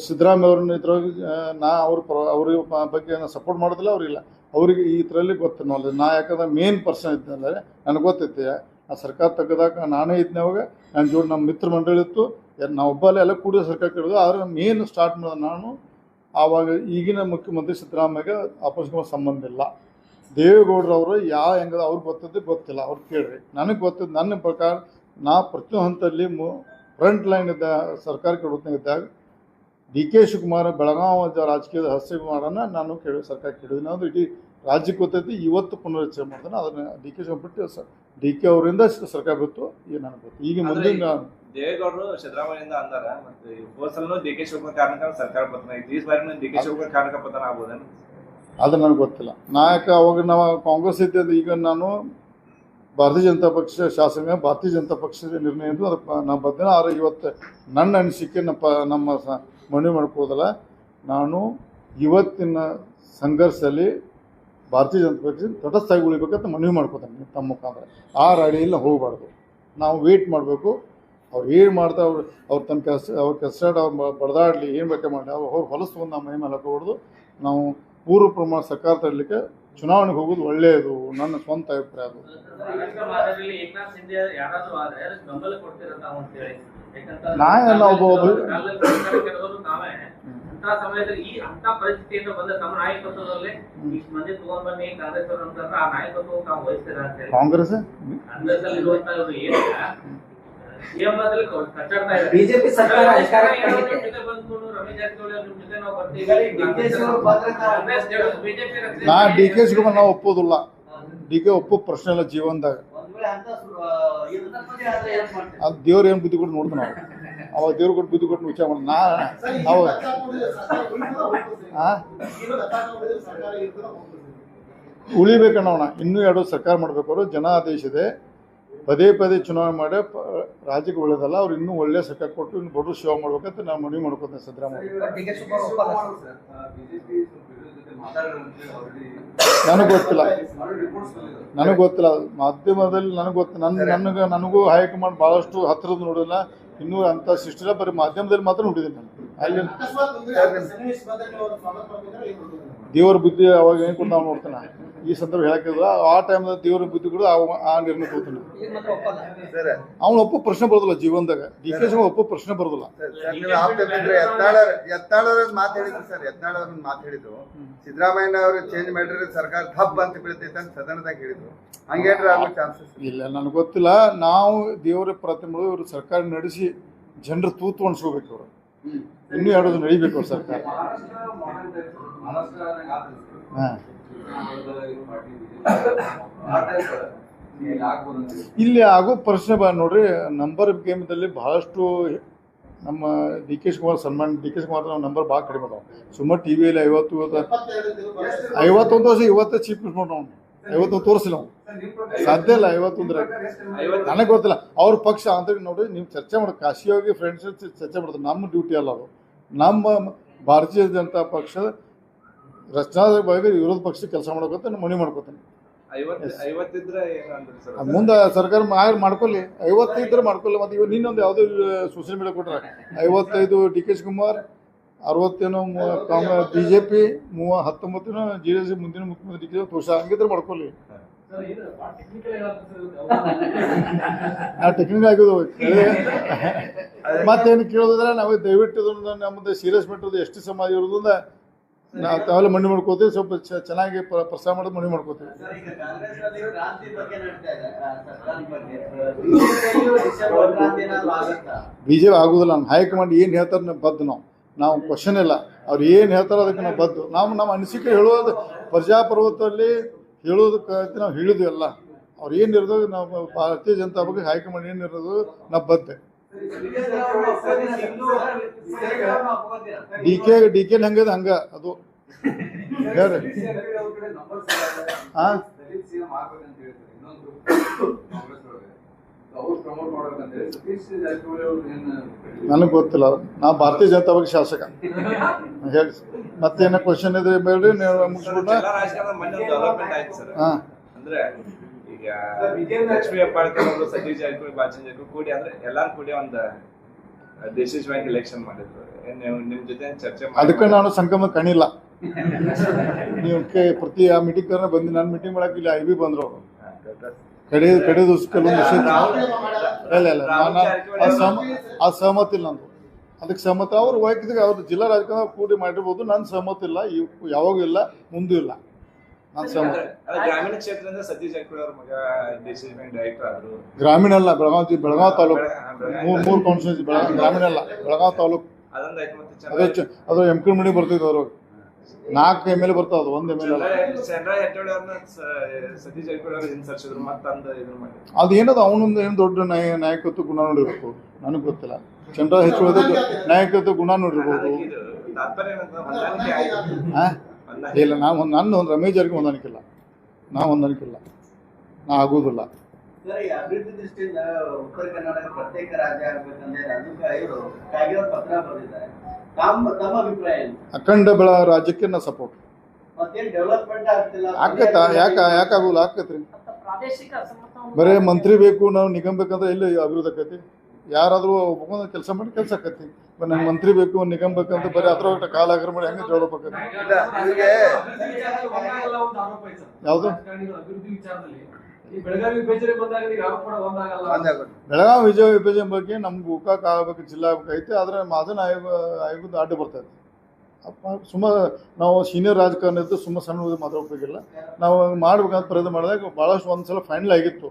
ಸಿದ್ದರಾಮಯ್ಯ ಅವ್ರನ್ನ ಇದ್ರೊಳಗೆ ನಾ ಅವ್ರ ಪ್ರ, ಅವ್ರ ಬಗ್ಗೆ ನಾನು ಸಪೋರ್ಟ್ ಮಾಡೋದಿಲ್ಲ ಅವರಿಲ್ಲ ಅವರಿಗೆ ಈ ಥರಲ್ಲಿ ಗೊತ್ತು ನಾಲೆಜ್ ನಾ ಯಾಕಂದ್ರೆ ಮೇನ್ ಪರ್ಸನ್ ಇದ್ದಂದರೆ ನನಗೆ ಗೊತ್ತೈತೆ, ಆ ಸರ್ಕಾರ ತೆಗೆದಾಗ ನಾನೇ ಇದ್ದೆ ಅವಾಗ ನನ್ನ ಜೋಡಿ ನಮ್ಮ ಮಿತ್ರ ಮಂಡಳಿ ಇತ್ತು. ನಾ ಒಬ್ಬಲ್ಲೇ ಎಲ್ಲ ಕೂಡಿ ಸರ್ಕಾರ ಕೆಡೋದು ಆದರೆ ಮೇನ್ ಸ್ಟಾರ್ಟ್ ಮಾಡೋದು ನಾನು, ಆವಾಗ ಈಗಿನ ಮುಖ್ಯಮಂತ್ರಿ ಸಿದ್ದರಾಮಯ್ಯಗೆ ಅಪೋಸಿಟ್ ಸಂಬಂಧ ಇಲ್ಲ. ದೇವೇಗೌಡರವರು ಯಾವ ಹೆಂಗದ ಅವ್ರಿಗೆ ಗೊತ್ತದ್ದು ಗೊತ್ತಿಲ್ಲ. ಅವ್ರು ಕೇಳ್ರಿ. ನನಗೆ ಗೊತ್ತಿತ್ತು ನನ್ನ ಪ್ರಕಾರ ನಾ ಪ್ರತಿಯೊಂದು ಹಂತದಲ್ಲಿ ಮು ಫ್ರಂಟ್ ಲೈನ್ ಇದ್ದ ಸರ್ಕಾರಕ್ಕೆ ಇದ್ದಾಗ ಡಿ ಕೆ ಶಿವಕುಮಾರ್ ಬೆಳಗಾವಿ ರಾಜಕೀಯದ ಹಸ್ಯಭಿಮಾನನ ನಾನು ಕೇಳಿ ಸರ್ಕಾರ ಕೇಳಿದ್ದೀನಿ ಅದು ಇಡೀ ರಾಜ್ಯಕ್ಕೆ ಗೊತ್ತೈತಿ ಇವತ್ತು ಪುನರುಚ್ಚರಣೆ ಮಾಡ್ತಾನೆ ಅದನ್ನ ಡಿ ಕೆ ಶಿವಕುಮಾರ್ ಬಿಟ್ಟು ಸರ್ ಡಿ ಕೆ ಅವರಿಂದ ಸರ್ಕಾರ ಬಿತ್ತು ಈಗ ನನಗೆ ಗೊತ್ತು ಈಗ ಮುಂದೆ ಮುಂದಿನ ದೇವೇಗೌಡರು ಸಿದ್ದರಾಮಯ್ಯದಿಂದ ಅಂದಾರ ಮತ್ತೆ ಹೋದ ಸಲನು ಡಿ ಕೆ ಶಿವಕುಮಾರ್ ಕಾರಣಕ್ಕ ಸರ್ಕಾರ ಪತನ ಐತಿ ಈ ಬಾರಿ ಡಿ ಕೆ ಶಿವಕುಮಾರ್ ಕಾರಣಕ್ಕೆ ಪತನ ಆಗ್ಬೋದೇನು? ಅದು ನನಗೆ ಗೊತ್ತಿಲ್ಲ. ನಾಯಕ ಅವಾಗ ನಾವು ಕಾಂಗ್ರೆಸ್ ಇದ್ದಿದ್ದು ಈಗ ನಾನು ಭಾರತೀಯ ಜನತಾ ಪಕ್ಷ ಶಾಸಕ, ಭಾರತೀಯ ಜನತಾ ಪಕ್ಷದ ನಿರ್ಣಯ ಇದ್ದು ಅದಕ್ಕೆ ನಾವು ಬದ್ಧ ಆದರೆ ಇವತ್ತು ನನ್ನ ಅನಿಸಿಕೆ ನಮ್ಮ ನಮ್ಮ ಸ, ಮನವಿ ಮಾಡ್ಕೋದಲ್ಲ. ನಾನು ಇವತ್ತಿನ ಸಂಘರ್ಷದಲ್ಲಿ ಭಾರತೀಯ ಜನತಾ ಪಕ್ಷ ತಟಸ್ಥಾಗಿ ಉಳಿಬೇಕಂತ ಮನವಿ ಮಾಡ್ಕೋತಾನೆ ತಮ್ಮ ಮುಖಾಂತರ. ಆ ರಾಡಿಯಲ್ಲಿ ಹೋಗಬಾರ್ದು. ನಾವು ವೇಟ್ ಮಾಡಬೇಕು. ಅವ್ರು ಏನು ಮಾಡ್ತಾ ಅವ್ರು ಅವ್ರು ತಮ್ಮ ಕೆಲಸ, ಅವ್ರ ಕೆಲಸ ಅವ್ರು ಬಡದಾಡಲಿ ಏನು ಬೇಕಾ ಮಾಡಲಿ, ಅವ್ರು ಅವ್ರು ಹೊಲಸು ಬಂದು ನಮ್ಮ ಮೈ ಮೇಲೆ ಹಾಕೋಬಾರ್ದು. ನಾವು ಪೂರ್ವ ಪ್ರಮಾಣ ಸರ್ಕಾರ ತರಲಿಕ್ಕೆ ಚುನಾವಣೆಗೆ ಹೋಗೋದು ಒಳ್ಳೆಯದು ನನ್ನ ಸ್ವಂತ ಅಭಿಪ್ರಾಯ ಅದು. ನಾನೆಲ್ಲ ನಾ ಎಲ್ಲ ಒಬ್ಬ- ಒಬ್ಬ- ಕಾಂಗ್ರೆಸ್ ಬಿಜೆಪಿ ಸರ್ಕಾರ ನಾ ಡಿ ಕೆ ಶಿವಕುಮಾರ್ ನಾವು ಒಪ್ಪೋದಿಲ್ಲ ಡಿ ಕೆ ಒಪ್ಪೋ ಪ್ರಶ್ನೆ ಇಲ್ಲ ಜೀವನದಾಗ? ಅದು ದೇವ್ರ ಏನು ಬುದ್ಧಿ ಕೊಟ್ಟು ನೋಡ್ತಾನೆ ನಾವು. ಅವಾಗ ದೇವ್ರ ಕೊಟ್ಟು ಬುದ್ಧಿ ಕೊಟ್ಟು ವಿಚಾರ ಮಾಡಿ. ನಾ ನಾವು ಆ? ಉಳಿಬೇಕನ್ನೋಣ ಇನ್ನೂ ಎರಡು ಸರ್ಕಾರ ಮಾಡ್ಬೇಕಾದ್ರು ಜನ ಆದೇಶ ಇದೆ. ಪದೇ ಪದೇ ಚುನಾವಣೆ ಮಾಡಿ ಪ- ರಾಜ್ಯಕ್ಕೆ ಒಳ್ಳೇದಲ್ಲ ಅವ್ರು ಇನ್ನೂ ಒಳ್ಳೆ ಸರ್ಕಾರ ಕೊಟ್ಟು ಇನ್ನು ಬಡವರು ಸೇವೆ ಮಾಡ್ಬೇಕಂತ ನಾನು ಮನವಿ ಮಾಡ್ಕೊತೇನೆ ಸಿದ್ದರಾಮಯ್ಯ. ನನಗೆ ಗೊತ್ತಿಲ್ಲ. ನನಗೆ ಗೊತ್ತಿಲ್ಲ. ಮಾಧ್ಯಮದಲ್ಲಿ ನನಗೆ ಗೊತ್ತು ನನ್ನ ನನಗೆ ನನಗೂ ಹೈಕಮಾಂಡ್ ಭಾಳಷ್ಟು ಹತ್ತಿರದ ನೋಡಿಲ್ಲ. ಇನ್ನೂ ಅಂಥ ಸಿಸ್ಟಿಲ್ಲ ಬರೀ ಮಾಧ್ಯಮದಲ್ಲಿ ಮಾತ್ರ ನೋಡಿದ್ದೀನಿ ನಾನು. ಅಲ್ಲಿ ದೇವರ ಬುದ್ಧಿ ಅವಾಗ ಏನು ಕೊಟ್ಟು ನಾವು ನೋಡ್ತಾನೆ ಈ ಸಂದರ್ಭ ಹೇಳಕ್ಕಿಲ್ಲ. ಆ ಟೈಮ್ದಾಗ ದೇವ್ರ ಬುದ್ಧಿ ಕೂಡ ಆ- ಆ ನಿರ್ಣಯ ತಗೋತಾನೆ. ಅವ್ನ ಮಾತ್ರ ಒಪ್ಪಲ್ಲ. ಸರ್. ಅವ್ನು ಒಪ್ಪೋ ಪ್ರಶ್ನೆ ಬರೋದಿಲ್ಲ ಜೀವನದಾಗ. ಡಿ ಕೆ ಶಿವ ಒಪ್ಪು ಪ್ರಶ್ನೆ ಬರೋದಿಲ್ಲ. ಮಾತಾಡಿದ್ರು ಸಿದ್ದರಾಮಯ್ಯ ಅವರು ಚೇಂಜ್ ಮಾಡಿದ್ರೆ ಸರ್ಕಾರ ಧಬ್ ಅಂತ ಬೀಳ್ತೈತೆ ಅಂತ ಸದನದಾಗ ಹೇಳಿದ್ರು. ಹಂಗೇನ್ರ ಆಗೋ ಚಾನ್ಸಸ್ ಇಲ್ಲ ನನಗೆ ಗೊತ್ತಿಲ್ಲ. ನಾವು ದೇವರ ಪ್ರತಿಮೆ ಇವರು ಸರ್ಕಾರ ನಡೆಸಿ ಜನರು ತೂತು ಅನ್ಸ್ಕೋಬೇಕು ಅವರು. ಇನ್ನೂ ಎರಡು ನಡಿಬೇಕು ಅವ್ರು ಸರ್ಕಾರ. ಹಾಂ. ಇಲ್ಲಿ ಆಗೋ ಪ್ರಶ್ನೆ ಬಾ ನೋಡ್ರಿ ನಂಬರ್ ಗೇಮ್ದಲ್ಲಿ ಬಹಳಷ್ಟು ನಮ್ಮ ಡಿ ಕೆ ಶಿವಕುಮಾರ್ ಸನ್ಮಾನ್ ಡಿ ಕೆ ಶಿವಕುಮಾರ್ ನಾವು ನಂಬರ್ ಭಾಳ ಕಡಿಮೆ ಅದಾವ. ಸುಮಾರು ಟಿ ವಿಯಲ್ಲಿ ಐವತ್ತು ಐವತ್ತೊಂದು ವರ್ಷ ಇವತ್ತೇ ಚೀಫ್ ಮಿನಿಸ್ಟರ್ ನಾವು ಐವತ್ತು ತೋರಿಸಿಲ್ಲ ಅವ್ನು. ಸಾಧ್ಯ ಇಲ್ಲ ಐವತ್ತೊಂದ್ರೆ ನನಗೆ ಗೊತ್ತಿಲ್ಲ. ಅವ್ರ ಪಕ್ಷ ಅಂತ ನೋಡಿ ನೀವು ಚರ್ಚೆ ಮಾಡಿ ಕಾಶಿ ಹೋಗಿ ಫ್ರೆಂಡ್ಸ್ ಚರ್ಚೆ ಮಾಡ್ತಾರೆ. ನಮ್ಮ ಡ್ಯೂಟಿ ಅಲ್ಲ ಅವರು ನಮ್ಮ ಭಾರತೀಯ ಜನತಾ ಪಕ್ಷದ ರಚನಾ ಬಾಯಿಗೆ ವಿರೋಧ ಪಕ್ಷಕ್ಕೆ ಕೆಲಸ ಮಾಡ್ಕೊತ ಮನೆ ಮಾಡ್ಕೋತಾನೆ. ಮುಂದೆ ಸರ್ಕಾರ ಮಾ- ಮಾಡ್ಕೊಳ್ಳಿ. ಐವತ್ತೈದ್ರೆ ಮಾಡ್ಕೊಳ್ಳಿ. ಮತ್ತೆ ಇವಾಗ ನಿನ್ನೊಂದು ಯಾವುದೋ ಸೋಷಿಯಲ್ ಮೀಡಿಯಾ ಕೊಟ್ರೆ. ಐವತ್ತೈದು ಡಿ ಕೆ ಶಿವಕುಮಾರ್ ಅರವತ್ತೇನೋ ಕಾಂಗ್ರೆಸ್ ಬಿ ಜೆ ಪಿ ಮೂವ ಹತ್ತೊಂಬತ್ತೇನೋ ಜೆ ಡಿ ಎಸ್ ಮುಂದಿನ ಮುಖ್ಯಮಂತ್ರಿ ಡಿ ಕೆ ತೋರ್ಸ ಹಂಗಿದ್ರೆ ಮಾಡ್ಕೊಳ್ಳಿ. ಟೆಕ್ನಿಕಲ್ ನಾವು ಟೆಕ್ನಿಕ್ ಆಗಿದ್ದು ಮತ್ತೇನು ಕೇಳೋದಿದ್ರೆ ನಾವು ದಯವಿಟ್ಟು ನಮ್ಮದು ಸೀರಿಯಸ್ ಮೆಟ್ರದ್ದು ಎಷ್ಟು ಸಮಾಜ ಇರೋದ್ರಿಂದ ನಾವು ತಾವೆಲ್ಲ ಮಣ್ಣು ಮಾಡ್ಕೋತೀವಿ ಸ್ವಲ್ಪ ಚೆನ್ನಾಗಿ ಪ್ರ- ಪ್ರಸಾರ ಮಾಡೋದು ಮಣ್ಣು ಮಾಡ್ಕೋತೀವಿ. ಸರ್, ಈಗ ಕಾಂಗ್ರೆಸ್ನಲ್ಲಿ ಕ್ರಾಂತಿ ಬಗ್ಗೆ ನಡೀತಾ ಇದೆ ಆ, ಸರ್ಕಾರದ ಬಗ್ಗೆ. ಡಿಸೆಂಬರ್ ಕ್ರಾಂತಿ ಏನಾದ್ರು ಆಗುತ್ತಾ? ಬಿ ಜೆ ಪಿ ಆಗೋದಿಲ್ಲ. ನಮ್ಮ ಹೈಕಮಾಂಡ್ ಏನು ಹೇಳ್ತಾರೆ ನಾವು ಬದ್ದು ನಾವು. ನಾವು ಕ್ವಶನ್ ಇಲ್ಲ. ಅವ್ರು ಏನು ಹೇಳ್ತಾರೋ ಅದಕ್ಕೆ ನಾವು ಬದ್ದು ನಾವು ನಮ್ಮ ಅನಿಸಿಕೆ ಹೇಳೋದು ಪ್ರಜಾಪ್ರಭುತ್ವದಲ್ಲಿ ಹೇಳೋದಕ್ಕೆ ನಾವು ಹೇಳಿದ್ವಿ ಎಲ್ಲ ಅವ್ರು ಏನು ಇರೋದು ನಾವು ಭಾರತೀಯ ಜನತಾ ಬಗ್ಗೆ ಹೈಕಮಾಂಡ್ ಏನು ಇರೋದು ನಾವು ಬದ್ದೆ ಡಿ ಕೆ ಡಿ ಕೆ ಹಂಗದ ಹಂಗ ಅದು. ಹೇಳ್ರಿ. ನನಗೆ ಗೊತ್ತಿಲ್ಲ. ನಾ ಭಾರತೀಯ ಜನತಾ ಪಕ್ಷ ಶಾಸಕ. ಹೇಳಿ ಮತ್ತೇನ ಕ್ವಶನ್ ಇದ್ರೆ ಬೇಡ್ರಿ ನೀವು ಮುಗಿಸ್ಬಿಟ್ಟ ಹಾ. ಲಕ್ಷ್ಮೀ ಹೆಬ್ಬಾಳ್ಕರ್ ಅವರು ಸತೀಶ್ ಜಾರಕಿಹೊಳಿ ಬಾಲಚಂದ್ರ ಜಾರಕಿಹೊಳಿ ಕೂಡಿ ಅಂದ್ರೆ ಎಲ್ಲಾರು ಕೂಡಿ ಒಂದು ಡಿಸಿಸ್ ಬ್ಯಾಂಕ್ ಎಲೆಕ್ಷನ್ ಮಾಡಿದ್ರು. ನಿಮ್ ಜೊತೆ ಚರ್ಚೆ ಅದಕ್ಕೆ ನಾನು ಸಂಗಮ ಕಣಿಲ್ಲ ನೀವು ಕೆ- ಪ್ರತಿ ಆ ಮೀಟಿಂಗ್ ಕರ್ನ ಬಂದು ನಾನು ಮೀಟಿಂಗ್ ಮಾಡಕ್ಕೆ ಇಲ್ಲಿ ಐ ಬಿ ಬಂದ್ರು. ಅವರು ಕಡೆ ಕಡೆ ದಿವಸ ಕೆಲವೊಂದು ವಿಷಯ ಇಲ್ಲ ಇಲ್ಲ ನಾನು ಆ ಸಹಮತ ಇಲ್ಲ ನಂದು. ಅದಕ್ಕೆ ಸಹಮತ. ಅವ್ರು ವೈಯಕ್ತಿಕ ಅವ್ರು ಜಿಲ್ಲಾ ರಾಜಕಾರಣ ಕೂಡಿ ಮಾಡಿರ್ಬೋದು. ನನ್ನ ಸಹಮತ ಇಲ್ಲ ಇವ್- ಯಾವಾಗೂ ಇಲ್ಲ ಮುಂದೂ ಇಲ್ಲ ನಾನು ಸಹಮತ ಅಂದ್ರೆ ಅದು ಗ್ರಾಮೀಣ ಕ್ಷೇತ್ರದಿಂದ ಸತೀಶ್ ಜಾರಕಿಹೊಳಿ ಅವ್ರ ಮಗ ಡಿಸಿಸ್ ಬ್ಯಾಂಕ್ ಡೈರೆಕ್ಟರ್ ಆದ್ರು. ಗ್ರಾಮೀಣ ಅಲ್ಲ ಬೆಳಗಾವಿ ಬೆಳಗಾವ್ ತಾಲೂಕು. ಮೂರು ಮೂರು ಕಾನ್ಸ್ಟಿಟ್ಯೂನ್ಸಿ ಬೆಳಗಾವಿ ಗ್ರಾಮೀಣ ಅಲ್ಲ ಬೆಳಗಾವಿ ತಾಲೂಕು. ಅದೇ ಅದು ಎಂ ಕೆ ಮಣಿ ಬರ್ತಿದ್ ಅವ್ರು. ನಾಲ್ಕು ಎಂ ಎಲ್ ಎ ಬರ್ತಾವ ಅದು ಒಂದ್ ಎಂ ಎಲ್ ಅದು ಏನದ ಅವನೊಂದು ಏನು ದೊಡ್ಡ ನಾಯ ನಾಯಕತ್ವ ಗುಣ ನೋಡಿರ್ಬೇಕು? ನನಗೆ ಗೊತ್ತಿಲ್ಲ. ಚಂದ್ರ ಹೆಚ್ಚು ನಾಯಕತ್ವ ಗುಣ ನೋಡಿರ್ಬೋದು. ಇಲ್ಲ ನಾವು ನನ್ನ ಒಂದು ರಮೇಶ್ ಅವ್ರಿಗೆ ಹೊಂದಾಣಿಕಿಲ್ಲ ನಾವು ಹೊಂದಾಣಿಕಿಲ್ಲ ನಾ ಆಗೋದಿಲ್ಲ. ಅಭಿವೃದ್ಧಿ ದೃಷ್ಟಿಯಿಂದ ಉತ್ತರ ಕರ್ನಾಟಕ ಪ್ರತ್ಯೇಕ ರಾಜ್ಯ ಆಗ್ಬೇಕಂದ್ರೆ ಅದಕ್ಕೆ ಇವರು ಕಾಗಿರೋ ಪತ್ರ ಬರೆದಿದ್ದಾರೆ. ತಮ್ಮ ತಮ್ಮ ಅಭಿಪ್ರಾಯ ಅಖಂಡ ಬೆಳ ರಾಜ್ಯಕ್ಕೆ ನಾ ಸಪೋರ್ಟ್ ಮತ್ತೇನ್ ಡೆವಲಪ್ಮೆಂಟ್ ಆಗ್ತಿಲ್ಲ? ಆಕತ್ತಾ ಯಾಕೆ ಯಾಕೆ ಆಗೋಲ್ಲ ಬರೇ ಮಂತ್ರಿ ಬೇಕು ನಾವು ನಿಗಮ್ ಬೇಕಂದ್ರೆ ಎಲ್ಲಿ ಅಭಿವೃದ್ಧಿ ಆಕತಿ? ಯಾರಾದರೂ ಒಬ್ಬ ಕೆಲಸ ಮಾಡಿ ಕೆಲಸ ಆಕತಿ. ನಂಗೆ ಮಂತ್ರಿ ಬೇಕು, ಒಂದ್ ನಿಗಮ್ ಬೇಕಂತ ಬರೀ ಅದ್ರ ಒಟ್ಟು ಕಾಲ ಆಗ್ರ ಮಾಡಿ ಹೆಂಗೆ ಜೋಡಬೇಕು. ಯಾವ್ದು? ಬೆಳಗಾವಿ ವಿಜಯ ವಿಭಜನೆ ಬಗ್ಗೆ ನಮ್ಗೆ ಗೋಕಾಕ್ ಆಗ್ಬೇಕು, ಜಿಲ್ಲಾ ಆಗಬೇಕೈತೆ ಆದ್ರೆ ಮಾದನ ಆಯೋಗ ಆಯೋಗದ ಅಡ್ಡ ಬರ್ತೈತಿ ಅಪ್ಪ, ಸುಮ್ಮ ನಾವು ಸೀನಿಯರ್ ರಾಜಕಾರಣ ಇದ್ದು ಸುಮ್ಮ ಸಣ್ಣ ಹುಡುಗ್ರು ಮಾತಾಡೋಕ್ಕಾಗಿಲ್ಲ ನಾವು ಮಾಡ್ಬೇಕಂತ ಪ್ರಯತ್ನ ಮಾಡಿದಾಗ ಭಾಳಷ್ಟು ಒಂದ್ಸಲ ಫೈನಲ್ ಆಗಿತ್ತು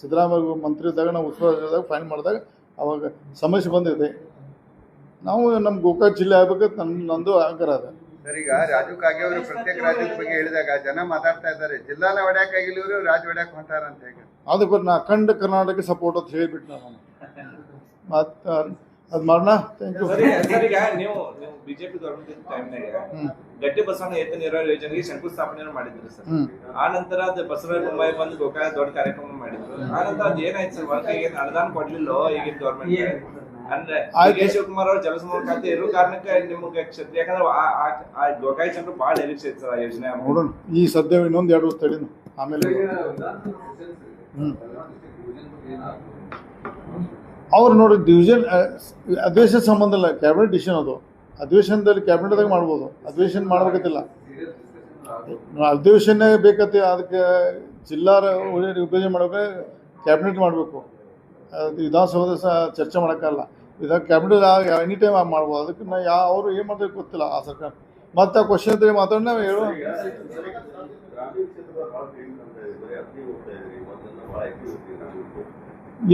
ಸಿದ್ದರಾಮಯ್ಯ ಮಂತ್ರಿ ಇದ್ದಾಗ, ನಾವು ಉಸ್ತುವಾರಿ ಫೈನಲ್ ಮಾಡಿದಾಗ ಅವಾಗ ಸಮಸ್ಯೆ ಬಂದಿದೆ ನಾವು ನಮ್ಮ ಗೋಕಾಕ್ ಜಿಲ್ಲೆ ಆಗ್ಬೇಕಂತ ನನ್ನ ನಂದು ಆಗ್ರ ಅದ. ಸರ್ ಈಗ ರಾಜು ಕಾಗೆ ಅವರು ಪ್ರತ್ಯೇಕ ರಾಜ್ಯದ ಬಗ್ಗೆ ಹೇಳಿದಾಗ ಜನ ಮಾತಾಡ್ತಾ ಇದ್ದಾರೆ. ಜಿಲ್ಲಾನ ಹೊಡ್ಯಾಕ್ ಆಗಿಲ್ಲ ಇವರು ರಾಜ ಹೊಡ್ಯಾಕ್ ಹೊಂಟಾರ ಅಂತ ಹೇಗೆ? ಅದಕ್ಕೆ ನಾ ಅಖಂಡ ಕರ್ನಾಟಕ ಸಪೋರ್ಟ್ ಅಂತ ಹೇಳಿಬಿಟ್ಟು ನಾನು. ಮತ್ತೆ ಅದು ಮಾಡೋಣ ಥ್ಯಾಂಕ್ ಯು ಸರಿ ಸರ್, ಈಗ ನೀವು ನೀವು ಬಿಜೆಪಿ ಗೌರ್ಮೆಂಟ್ ಟೈಮ್ನಾಗ. ಗಟ್ಟಿ ಬಸವಣ್ಣ ಏತ ನೀರಾವರಿ ಯೋಜನೆಗೆ ಶಂಕುಸ್ಥಾಪನೆ ಮಾಡಿದ್ರು ಸರ್. ಹ್ಮ್. ಆ ನಂತರ ಅದು ಬಸವರಾಜ ಬೊಮ್ಮಾಯಿ ಬಂದು ಗೋಕಾಯ ದೊಡ್ಡ ಕಾರ್ಯಕ್ರಮ ಮಾಡಿದ್ರು. ಆ ನಂತರ ಅದು ಏನಾಯ್ತು ಸರ್? ಏನು ಅನುದಾನ ಕೊಡ್ಲಿಲ್ಲ ಈಗಿನ ಗೌರ್ಮೆಂಟ್ ಅಂದ್ರೆ ಶಿವಕುಮಾರ್ ಅವ್ರ ಜಲಸಮೂಹ ಖಾತೆ ಇರೋ ಕಾರಣಕ್ಕೆ ನಿಮ್ಗೆ ಕ್ಷೇತ್ರ ಯಾಕಂದ್ರೆ ಆ- ಆ- ಆ ಗೋಕಾಕ್ ಜನರು ಬಹಳ ನಿರೀಕ್ಷೆ ಇತ್ತು ಸರ್ ಆ ಯೋಜನೆ. ನೋಡೋಣ. ಈ ಸದ್ಯ ಇನ್ನೊಂದು ಎರಡು ವರ್ಷ ತಡೀನು. ಆಮೇಲೆ. ಅವ್ರು ನೋಡಿ ಡಿವಿಷನ್ ಅಧಿವೇಶನ ಸಂಬಂಧ ಇಲ್ಲ. ಕ್ಯಾಬಿನೆಟ್ ಡಿಸಿಷನ್ ಅದು. ಅಧಿವೇಶನದಲ್ಲಿ ಕ್ಯಾಬಿನೆಟ್ದಾಗ ಮಾಡ್ಬೋದು. ಅಧಿವೇಶನ ಮಾಡ್ಬೇಕತ್ತಿಲ್ಲ ಅಧಿವೇಶನ ಬೇಕತ್ತೆ ಅದಕ್ಕೆ ಜಿಲ್ಲಾ ವಿಭಜನೆ ಮಾಡಬೇಕು ಕ್ಯಾಬಿನೆಟ್ ಮಾಡಬೇಕು. ವಿಧಾನಸೌಧ ಸಹ ಚರ್ಚೆ ಮಾಡೋಕ್ಕಲ್ಲ ಇದಾಗ ಕ್ಯಾಬಿನೆಟ್ ಎನಿ ಟೈಮ್ ಮಾಡ್ಬೋದು. ಅದಕ್ಕೆ ನಾ ಯಾವ ಅವರು ಏನು ಮಾಡ್ಬೇಕು ಗೊತ್ತಿಲ್ಲ ಆ ಸರ್ಕಾರ. ಮತ್ತೆ ಆ ಕ್ವಶನ್ ಇದ್ರೆ ಮಾತಾಡಿ ನಾವು ಹೇಳುವ.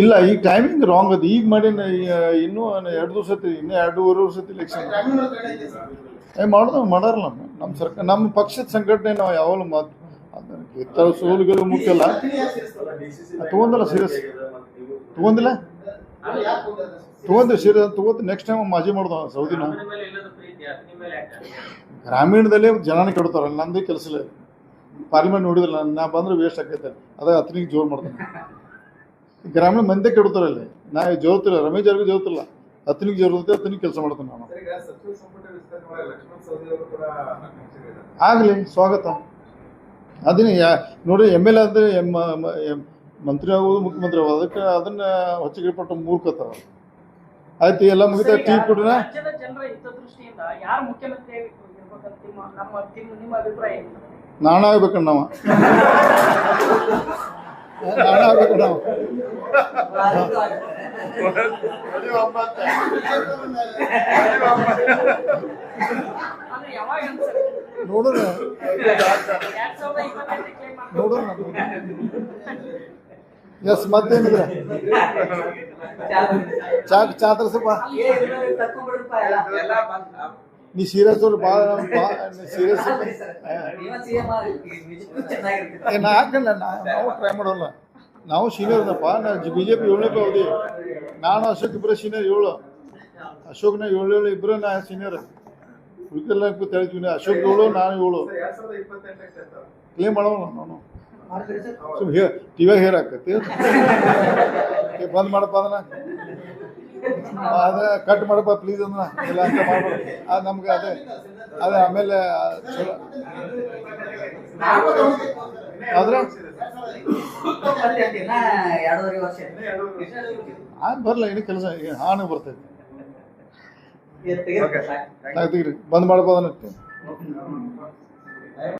ಇಲ್ಲ ಈಗ ಟೈಮಿಂಗ್ ರಾಂಗ್ ಅದು. ಈಗ ಮಾಡಿ ಇನ್ನೂ ಎರಡು ದಿವಸ ಇನ್ನೂ ಎರಡೂವರೆ ವರ್ಷ ಎಲೆಕ್ಷನ್ ಇಲೆಕ್ಷನ್ ಏ ಮಾಡೋದು ಮಾಡಾರಲ್ಲ ನಮ್ಮ ನಮ್ಮ ಸರ್ಕಾರ ನಮ್ಮ ಪಕ್ಷದ ಸಂಘಟನೆ ನಾವು ಯಾವಾಗಲೂ ಮಾತು ಇತರ ಸೋಲುಗಳು ಮುಖ್ಯ ಅಲ್ಲ. ತಗೊಂದಿಲ್ಲ ಸೀರಿಯಸ್ ತಗೊಂದಿಲ್ಲ ತೊಗೊಂತೀವಿ ಸೀರೆ ತಗೋತ ನೆಕ್ಸ್ಟ್ ಟೈಮ್ ಮಾಜಿ ಮಾಡ್ದ ಸೌದಿನ. ಗ್ರಾಮೀಣದಲ್ಲಿ ಜನನ ಕೆಡ್ತಾರ ನಂದು ಕೆಲಸ ಇಲ್ಲ. ಪಾರ್ಲಿಮೆಂಟ್ ನೋಡಿದ್ರಲ್ಲ ನಾ ಬಂದ್ರೆ ವೇಸ್ಟ್ ಆಕೈತೆ. ಅದ ಅತನಿಗೆ ಜೋರು ಮಾಡ್ತಾನೆ ಗ್ರಾಮೀಣ ಮಂದಿ ಕೆಡ್ತಾರ ಅಲ್ಲಿ. ನಾ ಜೋರ್ತಿಲ್ಲ ರಮೇಶ್ ಅವ್ರಿಗೆ ಜೋರ್ತಿಲ್ಲ. ಅತನಿಗೆ ಜೋರುತ್ತೆ ಅತನಿಗೆ ಕೆಲಸ ಮಾಡ್ತಾನೆ ನಾನು. ಆಗಲಿ ಸ್ವಾಗತ. ಅದನ್ನ ಯಾ ನೋಡಿ ಎಂ ಎಲ್ ಎ ಅಂದರೆ ಎಂ ಮಂತ್ರಿ ಆಗೋದು ಮುಖ್ಯಮಂತ್ರಿ ಆಗೋದು ಅದಕ್ಕೆ ಅದನ್ನ ಹೊಚ್ಚಿಗೆ ಪಟ್ಟು ಮೂರ್ಖತಾರ ಆಯ್ತು ಎಲ್ಲ ಮುಗಿತಾ ಟೀ ಕುಡಿನ ನಾಣ ಆಗ್ಬೇಕಣ್ಣ ನಾವು. ನಾಣ ಆಗ್ಬೇಕಣ್ಣ ನಾವು. ನೋಡೋಣ. ನೋಡೋಣ. ಎಸ್ ಮತ್ತೇನಿದ್ರೆ ಚಾಕ್ ಚಾ ತರ್ಸಪ್ಪ. ಎಲ್ಲ ಎಲ್ಲ ಬಂದ್- ನೀ ಸೀರಿಯಸ್ ಅವ್ರು ಭಾಳ ಸೀರಿಯಸ್ ನಾ ಹಾಕಲ್ಲ ನಾ- ನಾವು ಟ್ರೈ ಮಾಡೋಲ್ಲ. ನಾವು ಸೀನಿಯರ್ ಅದಪ್ಪ ನಾ ಬಿ ಜೆ ಪಿ ಏಳನೇ ಹೋದಿ ನಾನು ಅಶೋಕ್ ಇಬ್ಬರೇ ಸೀನಿಯರ್ ಏಳು. ಅಶೋಕ್ನ ಏಳು ಏಳು ಇಬ್ಬರು ನಾ ಸೀನಿಯರ್ ಉಳಿಕೆಲ್ಲ ತಳಿತೀನಿ ಅಶೋಕ್ ಏಳು ನಾನು ಏಳು. ಕ್ಲೇಮ್ ಮಾಡೋಣ ನಾನು? ಸುಮ್ ಹೇ ಟಿವಿಯಾಗ ಹೇರ್ ಹಾಕತ್ತಿ? ಏ, ಬಂದ್ ಮಾಡಪ್ಪ ಅದನ್ನ ಅದ ಕಟ್ ಮಾಡಪ್ಪ ಪ್ಲೀಸ್ ಅದನ್ನ ಇಲ್ಲ ಅಂತ ಮಾಡ್ಬೇಡ ಅದು ನಮ್ಗೆ ಅದೇ ಅದೇ ಆಮೇಲೆ ಆದ್ರೆ? ಆನ್ ಬರಲ್ಲ ಏನು ಕೆಲಸ ಹಾನು ಬರ್ತೈತಿ. ಬಂದ್ ಮಾಡಪ್ಪ ಅದನ್ನ